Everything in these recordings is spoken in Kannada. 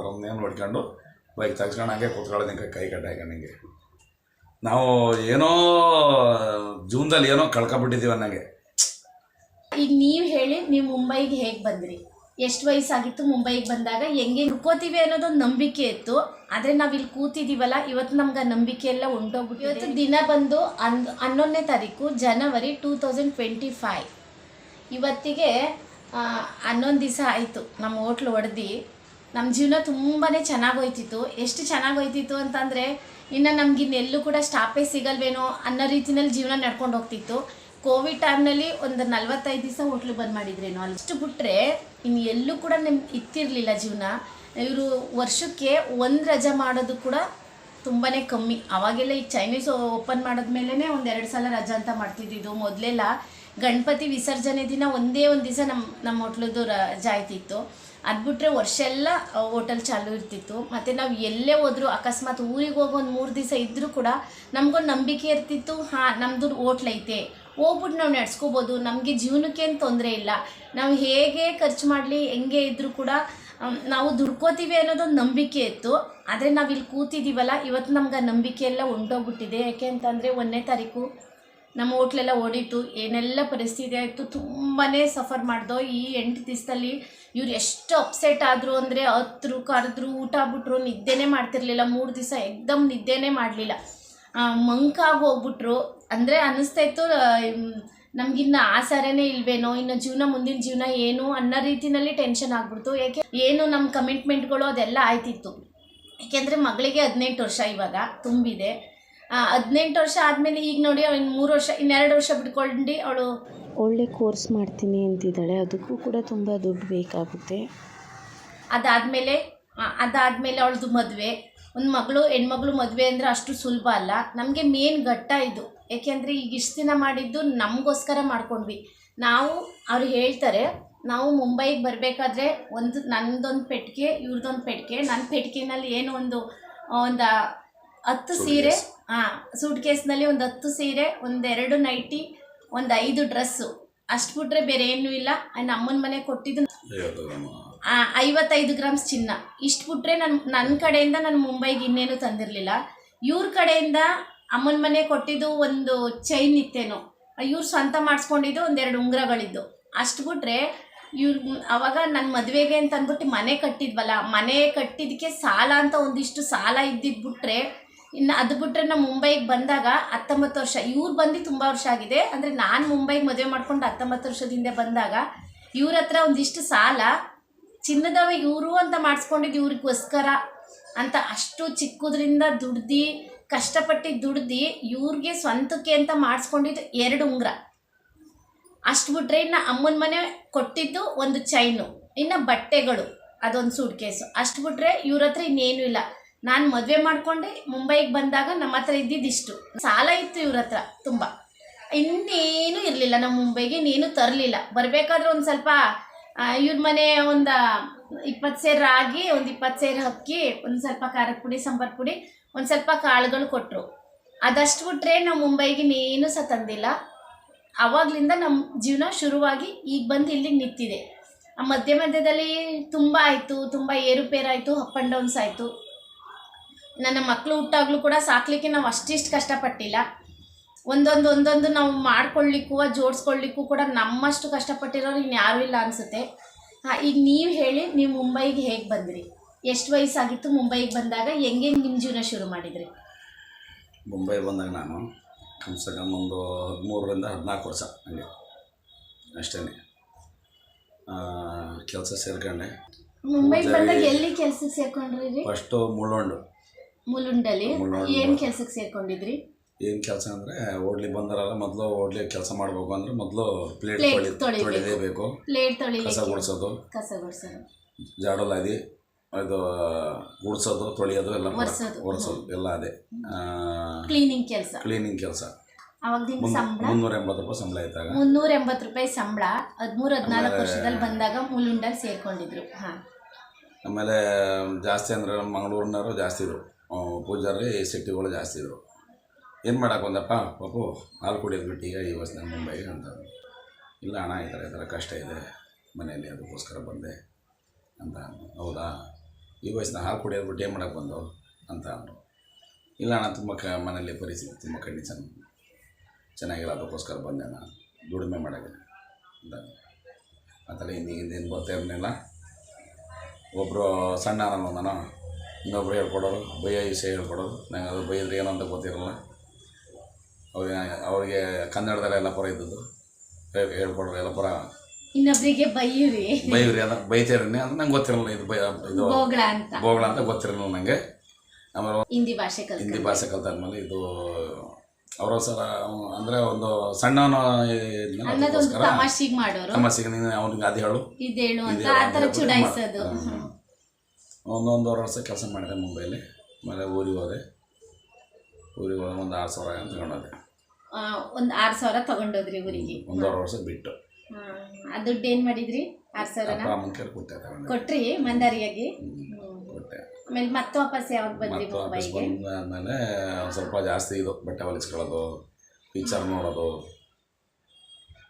ಅನ್ನೋ ನೋಡ್ಕೊಂಡು ಬೈಕ್ ತಗ್ಸ್ಕೊಂಡು ಹಂಗೆ ಕೂತ್ಕೊಳ್ಳೋದು ಕೈ ಕಟ್ಟ ಹಿಂಗೆ. ನಾವು ಏನೋ ಜೀವನದಲ್ಲಿ ಏನೋ ಕಳ್ಕೊಬಿಟ್ಟಿದ್ದೀವಿ ಅನ್ನಂಗೆ. ಈಗ ನೀವು ಹೇಳಿ ನೀವು ಮುಂಬೈಗೆ ಹೇಗೆ ಬಂದ್ರಿ? ಎಷ್ಟು ವಯಸ್ಸಾಗಿತ್ತು ಮುಂಬೈಗೆ ಬಂದಾಗ? ಹೆಂಗೆ ಹುಡ್ಕೋತೀವಿ ಅನ್ನೋದೊಂದು ನಂಬಿಕೆ ಇತ್ತು. ಆದರೆ ನಾವು ಇಲ್ಲಿ ಕೂತಿದ್ದೀವಲ್ಲ ಇವತ್ತು ನಮ್ಗೆ ಆ ನಂಬಿಕೆ ಎಲ್ಲ ಹೊಂಟೋಗ್ಬಿಟ್ಟು ಇವತ್ತು ದಿನ ಬಂದು ಹನ್ ಹನ್ನೊಂದನೇ ತಾರೀಕು, January two thousand twenty five. ಇವತ್ತಿಗೆ ಹನ್ನೊಂದು ದಿವಸ ಆಯಿತು ನಮ್ಮ ಹೋಟ್ಲು ಹೊಡೆದು ನಮ್ಮ ಜೀವನ ತುಂಬಾ ಚೆನ್ನಾಗೋಯ್ತಿತ್ತು ಎಷ್ಟು ಚೆನ್ನಾಗಿ ಹೋಯ್ತಿತ್ತು ಅಂತಂದರೆ, ಇನ್ನು ನಮಗಿನ್ನೆಲ್ಲೂ ಕೂಡ ಸ್ಟಾಪೇ ಸಿಗಲ್ವೇನೋ ಅನ್ನೋ ರೀತಿನಲ್ಲಿ ಜೀವನ ನಡ್ಕೊಂಡು ಹೋಗ್ತಿತ್ತು. ಕೋವಿಡ್ ಟೈಮ್ನಲ್ಲಿ ಒಂದು ನಲ್ವತ್ತೈದು ದಿವಸ ಹೋಟ್ಲು ಬಂದ್ ಮಾಡಿದ್ರೇನೋ ಅಷ್ಟು ಬಿಟ್ಟರೆ ಇನ್ನು ಎಲ್ಲೂ ಕೂಡ ನಿಮ್ಗೆ ಇತ್ತಿರಲಿಲ್ಲ ಜೀವನ. ಇವರು ವರ್ಷಕ್ಕೆ ಒಂದು ರಜೆ ಮಾಡೋದು ಕೂಡ ತುಂಬಾ ಕಮ್ಮಿ. ಅವಾಗೆಲ್ಲ ಈ ಚೈನೀಸ್ ಓಪನ್ ಮಾಡಿದ್ಮೇಲೆ ಒಂದು ಎರಡು ಸಲ ರಜಾ ಅಂತ ಮಾಡ್ತಿದ್ದಿದ್ದು. ಮೊದಲೆಲ್ಲ ಗಣಪತಿ ವಿಸರ್ಜನೆ ದಿನ ಒಂದೇ ಒಂದು ದಿವಸ ನಮ್ಮ ನಮ್ಮ ಹೋಟ್ಲದ್ದು ರಜಾ ಆಯ್ತಿತ್ತು. ಅದು ಬಿಟ್ಟರೆ ವರ್ಷ ಎಲ್ಲ ಹೋಟೆಲ್ ಚಾಲೂ ಇರ್ತಿತ್ತು. ಮತ್ತು ನಾವು ಎಲ್ಲೇ ಹೋದರೂ, ಅಕಸ್ಮಾತ್ ಊರಿಗೆ ಹೋಗಿ ಒಂದು ಮೂರು ದಿವಸ ಇದ್ದರೂ ಕೂಡ ನಮಗೊಂದು ನಂಬಿಕೆ ಇರ್ತಿತ್ತು. ಹಾಂ ನಮ್ಮದು ಐತೆ. ಹೋಗ್ಬಿಟ್ಟು ನಾವು ನಡ್ಸ್ಕೋಬೋದು. ನಮಗೆ ಜೀವನಕ್ಕೇನು ತೊಂದರೆ ಇಲ್ಲ. ನಾವು ಹೇಗೆ ಖರ್ಚು ಮಾಡಲಿ, ಹೆಂಗೆ ಇದ್ದರೂ ಕೂಡ ನಾವು ದುಡ್ಕೋತೀವಿ ಅನ್ನೋದೊಂದು ನಂಬಿಕೆ ಇತ್ತು. ಆದರೆ ನಾವು ಇಲ್ಲಿ ಕೂತಿದ್ದೀವಲ್ಲ ಇವತ್ತು ನಮ್ಗೆ ಆ ನಂಬಿಕೆ ಎಲ್ಲ ಹೊಂಟೋಗ್ಬಿಟ್ಟಿದೆ ಯಾಕೆ ಅಂತಂದರೆ ಒಂದನೇ ತಾರೀಕು ನಮ್ಮ ಹೋಟ್ಲೆಲ್ಲ ಓಡಿತ್ತು, ಏನೆಲ್ಲ ಪರಿಸ್ಥಿತಿ ಆಯಿತು ತುಂಬಾ ಸಫರ್ ಮಾಡ್ದೋ ಈ ಎಂಟು ದಿವಸದಲ್ಲಿ. ಇವ್ರು ಎಷ್ಟು ಅಪ್ಸೆಟ್ ಆದರು ಅಂದರೆ ಹತ್ರ, ಕರೆದ್ರು, ಊಟ ಬಿಟ್ರು, ನಿದ್ದೆನೇ ಮಾಡ್ತಿರ್ಲಿಲ್ಲ. ಮೂರು ದಿವಸ ಎಕ್ದಮ್ ನಿದ್ದೆನೇ ಮಾಡಲಿಲ್ಲ. ಮಂಕಾಗಿ ಹೋಗ್ಬಿಟ್ರು. ಅಂದರೆ ಅನ್ನಿಸ್ತಾ ಇತ್ತು ನಮಗಿನ್ನ ಆಸರೆನೇ ಇಲ್ವೇನೋ, ಇನ್ನು ಜೀವನ ಮುಂದಿನ ಜೀವನ ಏನು ಅನ್ನೋ ರೀತಿಯಲ್ಲಿ ಟೆನ್ಷನ್ ಆಗ್ಬಿಡ್ತು. ಯಾಕೆ ಏನು ನಮ್ಮ ಕಮಿಟ್ಮೆಂಟ್ಗಳು ಅದೆಲ್ಲ ಆಯ್ತಿತ್ತು. ಯಾಕೆಂದರೆ ಮಗಳಿಗೆ ಹದಿನೆಂಟು ವರ್ಷ ಇವಾಗ, ತುಂಬಿದೆ. ಹದಿನೆಂಟು ವರ್ಷ ಆದಮೇಲೆ ಈಗ ನೋಡಿ ಇನ್ನು ಮೂರು ವರ್ಷ ಇನ್ನೆರಡು ವರ್ಷ ಬಿಟ್ಕೊಂಡು ಅವಳು ಒಳ್ಳೆ ಕೋರ್ಸ್ ಮಾಡ್ತೀನಿ ಅಂತಿದ್ದಾಳೆ. ಅದಕ್ಕೂ ಕೂಡ ತುಂಬ ದುಡ್ಡು ಬೇಕಾಗುತ್ತೆ. ಅದಾದಮೇಲೆ ಅದಾದಮೇಲೆ ಅವಳದು ಮದುವೆ. ಒಂದು ಮಗಳು ಹೆಣ್ಮಗಳು ಮದುವೆ ಅಂದರೆ ಅಷ್ಟು ಸುಲಭ ಅಲ್ಲ. ನಮಗೆ ಮೇನ್ ಘಟ್ಟ ಇದು. ಏಕೆಂದರೆ ಈಗ ಇಷ್ಟು ದಿನ ಮಾಡಿದ್ದು ನಮಗೋಸ್ಕರ ಮಾಡ್ಕೊಂಡ್ವಿ. ನಾವು ಅವ್ರು ಹೇಳ್ತಾರೆ ನಾವು ಮುಂಬೈಗೆ ಬರಬೇಕಾದ್ರೆ ಒಂದು ನನ್ನದೊಂದು ಪೆಟ್ಟಿಗೆ ಇವ್ರದ್ದೊಂದು ಪೆಟ್ಟಿಗೆ ನನ್ನ ಪೆಟ್ಟಿಗೆನಲ್ಲಿ ಏನೋ ಒಂದು ಒಂದು ಹತ್ತು ಸೀರೆ ಹಾಂ ಸೂಟ್ ಕೇಸ್ನಲ್ಲಿ ಒಂದು ಹತ್ತು ಸೀರೆ ಒಂದೆರಡು ನೈಟಿ ಒಂದು ಐದು ಡ್ರೆಸ್ಸು. ಅಷ್ಟು ಬಿಟ್ರೆ ಬೇರೆ ಏನೂ ಇಲ್ಲ. ನನ್ನ ಅಮ್ಮನ ಮನೆ ಕೊಟ್ಟಿದ್ದು ಐವತ್ತೈದು ಗ್ರಾಮ್ಸ್ ಚಿನ್ನ. ಇಷ್ಟು ಬಿಟ್ರೆ ನನ್ನ ನನ್ನ ಕಡೆಯಿಂದ ನಾನು ಮುಂಬೈಗೆ ಇನ್ನೇನು ತಂದಿರಲಿಲ್ಲ. ಇವ್ರ ಕಡೆಯಿಂದ ಅಮ್ಮನ ಮನೆ ಕೊಟ್ಟಿದ್ದು ಒಂದು ಚೈನ್ ಇತ್ತೇನೋ ಇವ್ರು ಸ್ವಂತ ಮಾಡಿಸ್ಕೊಂಡಿದ್ದು ಒಂದೆರಡು ಉಂಗುರಗಳಿದ್ದು. ಅಷ್ಟು ಬಿಟ್ರೆ ಇವ್ರು ಅವಾಗ ನನ್ನ ಮದುವೆಗೆ ಅಂತ ಅಂದ್ಬಿಟ್ಟು ಮನೆ ಕಟ್ಟಿದ್ವಲ್ಲ ಮನೆ ಕಟ್ಟಿದ್ದಕ್ಕೆ ಸಾಲ ಅಂತ ಒಂದಿಷ್ಟು ಸಾಲ ಇದ್ದಿದ್ದು ಬಿಟ್ರೆ ಇನ್ನು ಅದು ಬಿಟ್ಟರೆ ನಾವು ಮುಂಬೈಗೆ ಬಂದಾಗ ಹತ್ತೊಂಬತ್ತು ವರ್ಷ, ಇವ್ರು ಬಂದು ತುಂಬ ವರ್ಷ ಆಗಿದೆ. ಅಂದರೆ ನಾನು ಮುಂಬೈಗೆ ಮದುವೆ ಮಾಡ್ಕೊಂಡು ಹತ್ತೊಂಬತ್ತು ವರ್ಷದಿಂದ ಬಂದಾಗ ಇವ್ರ ಹತ್ರ ಒಂದಿಷ್ಟು ಸಾಲ, ಚಿನ್ನದವ ಇವರು ಅಂತ ಮಾಡಿಸ್ಕೊಂಡಿದ್ದು ಇವ್ರಿಗೋಸ್ಕರ ಅಂತ ಅಷ್ಟು ಚಿಕ್ಕದ್ರಿಂದ ದುಡ್ದು, ಕಷ್ಟಪಟ್ಟು ದುಡ್ದು ಇವ್ರಿಗೆ ಸ್ವಂತಕ್ಕೆ ಅಂತ ಮಾಡಿಸ್ಕೊಂಡಿದ್ದು ಎರಡು ಉಂಗ್ರ. ಅಷ್ಟು ಬಿಟ್ಟರೆ ಇನ್ನು ಅಮ್ಮನ ಮನೆ ಕೊಟ್ಟಿದ್ದು ಒಂದು ಚೈನು, ಇನ್ನು ಬಟ್ಟೆಗಳು ಅದೊಂದು ಸೂಟ್ ಕೇಸು ಅಷ್ಟು ಬಿಟ್ಟರೆ ಇವ್ರ ಹತ್ರ ಇನ್ನೇನೂ ಇಲ್ಲ. ನಾನು ಮದುವೆ ಮಾಡ್ಕೊಂಡೆ, ಮುಂಬೈಗೆ ಬಂದಾಗ ನಮ್ಮ ಹತ್ರ ಇದ್ದಿದ್ದಿಷ್ಟು. ಸಾಲ ಇತ್ತು ಇವ್ರ ಹತ್ರ, ತುಂಬ. ಇನ್ನೇನು ಇರಲಿಲ್ಲ ನಮ್ಮ ಮುಂಬೈಗೆ, ಇನ್ನೇನು ತರಲಿಲ್ಲ. ಬರಬೇಕಾದ್ರೆ ಒಂದು ಸ್ವಲ್ಪ ಇವ್ರ ಮನೆ ಒಂದು ಇಪ್ಪತ್ತು ಸೇರು ರಾಗಿ, ಒಂದು ಇಪ್ಪತ್ತು ಸೇರು ಅಕ್ಕಿ ಒಂದು ಸ್ವಲ್ಪ ಖಾರದ ಪುಡಿ, ಸಾಂಬಾರು ಪುಡಿ, ಒಂದು ಸ್ವಲ್ಪ ಕಾಳುಗಳು ಕೊಟ್ಟರು ಅದಷ್ಟು ಬಿಟ್ರೆ ನಾವು ಮುಂಬೈಗೆ ಇನ್ನೇನು ಸಹ ತಂದಿಲ್ಲ. ಆವಾಗಲಿಂದ ನಮ್ಮ ಜೀವನ ಶುರುವಾಗಿ ಈಗ ಬಂದು ಇಲ್ಲಿಗೆ ನಿಂತಿದೆ. ಆ ಮಧ್ಯ ಮಧ್ಯದಲ್ಲಿ ತುಂಬ ಆಯಿತು, ತುಂಬ ಏರುಪೇರಾಯಿತು ಅಪ್ ಆ್ಯಂಡ್ ಡೌನ್ಸ್ ಆಯಿತು. ನನ್ನ ಮಕ್ಕಳು ಹುಟ್ಟಾಗ್ಲೂ ಕೂಡ ಸಾಕಲಿಕ್ಕೆ ನಾವು ಅಷ್ಟಿಷ್ಟು ಕಷ್ಟಪಟ್ಟಿಲ್ಲ. ಒಂದೊಂದು ಒಂದೊಂದು ನಾವು ಮಾಡ್ಕೊಳ್ಳಿಕ್ಕೂ ಜೋಡಿಸ್ಕೊಳ್ಳಿಕ್ಕೂ ಕೂಡ ನಮ್ಮಷ್ಟು ಕಷ್ಟಪಟ್ಟಿರೋರು ಇನ್ಯಾರೂ ಇಲ್ಲ ಅನಿಸುತ್ತೆ. ಹಾಂ ಈಗ ನೀವು ಹೇಳಿ ನೀವು ಮುಂಬೈಗೆ ಹೇಗೆ ಬಂದ್ರಿ? ಎಷ್ಟು ವಯಸ್ಸಾಗಿತ್ತು ಮುಂಬೈಗೆ ಬಂದಾಗ? ಹೆಂಗೆ ನಿಮ್ಮ ಜೀವನ ಶುರು ಮಾಡಿದ್ರಿ? ಮುಂಬೈಗೆ ಬಂದಾಗ ನಾನು ಕಮ್ಸೆ ಕಮ್ ಒಂದು ಹದಿಮೂರರಿಂದ ಹದಿನಾಲ್ಕು ವರ್ಷ ಹಂಗೆ. ಅಷ್ಟೇ. ಕೆಲಸ ಸೇರ್ಕೊಂಡೆ. ಮುಂಬೈಗೆ ಬಂದಾಗ ಎಲ್ಲಿ ಕೆಲಸ ಸೇರ್ಕೊಂಡ್ರಿ ಫಸ್ಟು ಮುಳ್ಳೊಂಡು ಮುಲುಂಡಲ್ಲಿ ಏನ್ ಏನು ಕೆಲ್ಸಕ್ಕೆ ಸೇರ್ಕೊಂಡಿದ್ರಿ? ಏನು ಕೆಲಸ ಅಂದ್ರೆ ಓಡ್ಲಿ ಬಂದರಲ್ಲ ಮೊದಲು ಓಡ್ಲಿ ಕೆಲಸ ಮಾಡಬೇಕು ಅಂದ್ರೆ ಮೊದಲು ಪ್ಲೇಟ್ Plate ತೊಳಿ ತೊಳಿಬೇಕು. ತೊಳಿಲೇಬೇಕು. ಪ್ಲೇಟ್ ಕಸ ತೊಳಿಲಿಕ್ಕೆ ಗುಡಿಸೋದು. ಕಸ ಗುಡ್ಸೋದು. ಜಾಡೋಲಾದಿ ಅದು ಗುಡಿಸೋದು ತೊಳಿಯೋದು ಎಲ್ಲ ಒರ್ಸೋದು. ಒರೆಸೋದು ಎಲ್ಲ ಅದೇ. ಕ್ಲೀನಿಂಗ್ ಕೆಲಸ. ಕ್ಲೀನಿಂಗ್ ಕೆಲಸ. ಅವಾಗ ದಿನ ಸಂಬಳ? ಮುನ್ನೂರ ಎಂಬತ್ತು ರೂಪಾಯಿ ಸಂಬಳ ಇದ್ದಾಗ. ಮುನ್ನೂರ ಎಂಬತ್ತು ರೂಪಾಯಿ ಸಂಬಳ. ಹದಿಮೂರು ಹದಿನಾಲ್ಕು ವರ್ಷದಲ್ಲಿ ಬಂದಾಗ ಮುಲುಂಡಲ್ಲಿ ಸೇರ್ಕೊಂಡಿದ್ರು. ಹಾಂ. ಆಮೇಲೆ ಜಾಸ್ತಿ ಅಂದ್ರೆ ನಮ್ಮ ಮಂಗಳೂರಿನವರು ಜಾಸ್ತಿ ಇದ್ರು. ಪೂಜಾರಿ ಸಿಟಿಗಳು ಜಾಸ್ತಿ ಇದ್ದರು ಏನು ಮಾಡೋಕೆ ಬಂದಪ್ಪ? ಪಾಪು, ಹಾಲು ಕುಡಿಯೋದು ಬಿಟ್ಟು ಈಗ ಈ ವರ್ಷ ನಾನು ಮುಂಬೈಗೆ ಅಂತ ಇಲ್ಲ ಹಣ ಈ ಥರ ಈ ಥರ ಕಷ್ಟ ಇದೆ. ಮನೆಯಲ್ಲಿ ಅದಕ್ಕೋಸ್ಕರ ಬಂದೆ ಅಂತ. ಹೌದಾ? ಈ ವಯಸ್ಸಿನ ಹಾಲು ಕುಡಿಯೋದು ಬಿಟ್ಟು ಏನು ಮಾಡೋಕೆ ಬಂದು ಅಂತ ಅಂದರು. ಇಲ್ಲ ಅಣ್ಣ, ತುಂಬ ಕ ಮನೇಲಿ ಪರಿಸ್ಥಿತಿ ತುಂಬ ಕಂಡೀಷನ್ ಚೆನ್ನಾಗಿಲ್ಲ, ಅದಕ್ಕೋಸ್ಕರ ಬಂದೆ ನಾನು. ದುಡಿಮೆ ಮಾಡೋಕ್ಕೆ ಅಂತ ಆ ಥರ ಹಿಂದಿಗಿಂದ ಹಿಂದೇನು ಬರ್ತಾ ಇರಲಿಲ್ಲ. ಒಬ್ಬರು ಸಣ್ಣ ನಾನು ಇನ್ನೊಬ್ರು ಹೇಳ್ಕೊಡೋರು ಬೈಯ ವಿಷಯ ಹೇಳ್ಕೊಡೋರು. ನಂಗೆ ಅದು ಬೈದ್ರೆ ಏನಂತ ಅಂತ ಗೊತ್ತಿರಲ್ಲ ಅವ್ರಿಗೆ ಅವ್ರಿಗೆ ಕನ್ನಡದಲ್ಲೆಲ್ಲ ಪರ ಇದ್ದದ್ದು. ಹೇಳ್ಕೊಡೋರು ಎಲ್ಲ ಪರ. ಇನ್ನೊಬ್ಬರಿಗೆ ಬೈಯ್ರಿ ಬೈವ್ರಿ ಅದ ಬೈತೇರಿ ಅದು ನಂಗೆ ಗೊತ್ತಿರಲ್ಲ ಇದು ಬೈ ಇದು ಬೋಗಳ ಅಂತ. ಬೋಗಳ ಅಂತ ಗೊತ್ತಿರಲಿಲ್ಲ ನನಗೆ ಆಮೇಲೆ ಹಿಂದಿ ಭಾಷೆ ಕಲ್ತ ಹಿಂದಿ ಭಾಷೆ ಕಲ್ತಾದ್ಮೇಲೆ ಇದು ಅವರ ಸರ ಅಂದ್ರೆ ಒಂದು ಸಣ್ಣ ತಮಾಷೆಗೆ ಮಾಡೋರು. ತಮಾಷೆಗೆ ನೀನು ಅವ್ನಿಗೆ ಅದು ಹೇಳು. ಇದೇಳು ಅಂತ ಆ ಥರ ಚುಡಾಯಿಸೋದು. ಹ್ಮ್. ವರ್ಷ ಕೆಲಸ ಮಾಡಿದೆ ಮುಂಬೈಲಿ. ಆಮೇಲೆ ಊರಿಗೆ ಹೋದೆ. ಊರಿಗೆ ಹೋದ ಒಂದು ಆರು ಸಾವಿರ ಅಂತ ತಗೊಂಡೋದೆ. ಒಂದು ಆರು ಸಾವಿರ ತಗೊಂಡೋದ್ರಿ ಊರಿಗೆ. ಒಂದೂವರೆ ವರ್ಷ ಬಿಟ್ಟು. ಆ, ದುಡ್ಡು ಏನು ಮಾಡಿದ್ರಿ? ಆರು ಸಾವಿರನ ಕೈಲಿ ಕೊಟ್ಟೆ ತಗೊಂಡೆ. ಕೊಟ್ರಿ ಮಂದಾರಿಯಾಗಿ. ಕೊಟ್ಟೆ. ಆಮೇಲೆ ಮತ್ತೆ ವಾಪಸ್ ಯಾವಾಗ ಬಂದ್ರಿ ಮತ್ತು ವಾಪಸ್ ಮುಂಬೈಗೆ? ಬಂದಾದ್ಮೇಲೆ ಒಂದು ಸ್ವಲ್ಪ ಜಾಸ್ತಿ ಇದು ಬಟ್ಟೆ ಹೊಲಿಸ್ಕೊಳ್ಳೋದು ಪಿಕ್ಚರ್ ನೋಡೋದು.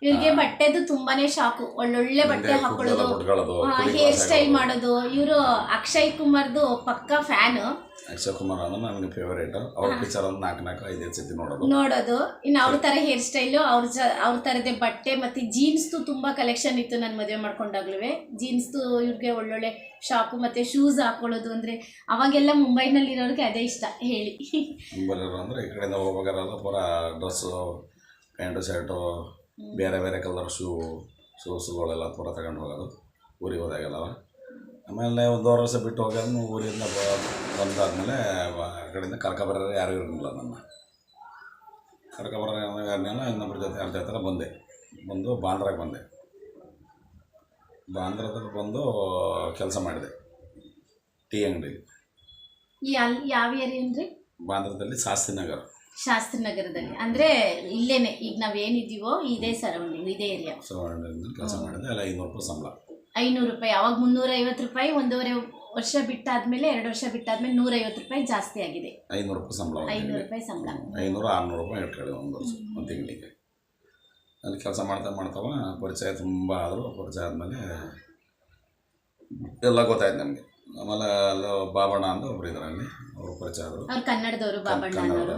ಇವ್ರಿಗೆ ಬಟ್ಟೆದು ತುಂಬಾನೇ ಶಾಕು. ಒಳ್ಳೊಳ್ಳೆ ಬಟ್ಟೆ ಹಾಕೊಳ್ಳೋದು ಹೇರ್ ಸ್ಟೈಲ್ ಮಾಡೋದು. ಇವರು ಅಕ್ಷಯ್ ಕುಮಾರ್ದು ಪಕ್ಕ ಫ್ಯಾನ್. ಅಕ್ಷಯ್ ಕುಮಾರ್ ಅಂದ್ರೆ ನನಗೆ ಫೇವರೇಟ್ ಅವ್ರ ಪಿಕ್ಚರ್ ಒಂದು ನಾಲ್ಕು ನಾಲ್ಕು ಸತಿ ನೋಡೋದು. ನೋಡೋದು. ಇನ್ನು ಅವ್ರ ತರ ಹೇರ್ ಸ್ಟೈಲು ಅವ್ರ ಜ ಅವ್ರ ಥರದೇ ಬಟ್ಟೆ ಮತ್ತೆ ಜೀನ್ಸ್ದು ತುಂಬಾ ಕಲೆಕ್ಷನ್ ಇತ್ತು ನಾನು ಮದುವೆ ಮಾಡ್ಕೊಂಡಾಗ್ಲೂ ಜೀನ್ಸ್ದು ಇವ್ರಿಗೆ ಒಳ್ಳೊಳ್ಳೆ ಶಾಕು ಮತ್ತೆ ಶೂಸ್ ಹಾಕೊಳ್ಳೋದು ಅಂದ್ರೆ ಅವಾಗೆಲ್ಲ ಮುಂಬೈನಲ್ಲಿರೋರಿಗೆ ಅದೇ ಇಷ್ಟ ಹೇಳಿ. ಮುಂಬೈಲಿರೋ ಅಂದರೆ ಈ ಕಡೆಯಿಂದ ಹೋಗ್ಬೇಕಾದ್ರೆ ಪೂರ ಡ್ರೆಸ್ಸು ಪ್ಯಾಂಟು ಶರ್ಟು ಬೇರೆ ಬೇರೆ ಕಲರ್ ಶೂ ಶೂಸುಗಳೆಲ್ಲ ಪೂರ ತಗೊಂಡು ಹೋಗೋದು ಊರಿಗೆ ಹೋದಾಗೆಲ್ಲ. ಆಮೇಲೆ ಒಂದು ವರ್ಷ ಬಿಟ್ಟು ಹೋಗೋದು ಊರಿಂದ ಬ- ಬಂದಾದಮೇಲೆ ಆ ಕಡೆಯಿಂದ ಕರ್ಕೊಬರೋರು ಯಾರೂ ಇರಲಿಲ್ಲ ನನ್ನ. ಕರ್ಕ ಯಾರನ್ನೆಲ್ಲ ಇನ್ನೊಬ್ಬರ ಜೊತೆ ಯಾರ ಜೊತೆ ಬಂದೆ. ಬಂದು ಬಾಂದ್ರಾಗೆ ಬಂದೆ. ಬಾಂದ್ರದಲ್ಲಿ ಬಂದು ಕೆಲಸ ಮಾಡಿದೆ. ಟೀ ಅಂಗಡಿ. ಯಾವ ಏರಿಯಾ ಏನ್ರಿ? ಬಾಂದ್ರದಲ್ಲಿ ಶಾಸ್ತ್ರಿ ನಗರ. ಶಾಸ್ತ್ರಿನಗರದಲ್ಲಿ. ಅಂದ್ರೆ ಇಲ್ಲೇನೆ ಈಗ ನಾವೇನಿದೀವೋ ಇದೇ ಸರೌಂಡಿಂಗ್ ಇದೇ ಏರಿಯಾ ಕೆಲಸ ಮಾಡಿದೆ ಅಲ್ಲ ಐನೂರು ರೂಪಾಯಿ ಸಂಬಳ. ಐನೂರು ರೂಪಾಯಿ ಅವಾಗ ಮುನ್ನೂರ ಐವತ್ತು ರೂಪಾಯಿ ಒಂದೂವರೆ ವರ್ಷ ಬಿಟ್ಟಾದ್ಮೇಲೆ ಎರಡು ವರ್ಷ ಬಿಟ್ಟಾದ್ಮೇಲೆ ನೂರೈವತ್ತು ರೂಪಾಯಿ ಜಾಸ್ತಿ ಆಗಿದೆ. ಐನೂರು ರೂಪಾಯಿ ಸಂಬಳ ಐನೂರು. ರೂಪಾಯಿ ಸಂಬಳ. ಐನೂರು ಆರುನೂರು ರೂಪಾಯಿ ಇಟ್ಕೊಳ್ಳಿ ಒಂದು ವರ್ಷ ಒಂದು ತಿಂಗಳಿಗೆ. ಅಲ್ಲಿ ಕೆಲಸ ಮಾಡ್ತಾ ಮಾಡ್ತಾವ ಪರಿಚಯ ತುಂಬ ಆದರು ಪರಿಚಯ ಆದಮೇಲೆ ಎಲ್ಲ ಗೊತ್ತಾಯ್ತು ನಮಗೆ. ಆಮೇಲೆ ಅಲ್ಲಿ ಬಾಬಣ್ಣ ಅಂತ ಒಬ್ರು ಇದ್ದಾರೆ ಅಲ್ಲಿ ಅವರು ಪರಿಚಯ ಆದರು ಅವ್ರು ಕನ್ನಡದವರು ಬಾಬಣ್ಣ ಅನ್ನೋರು.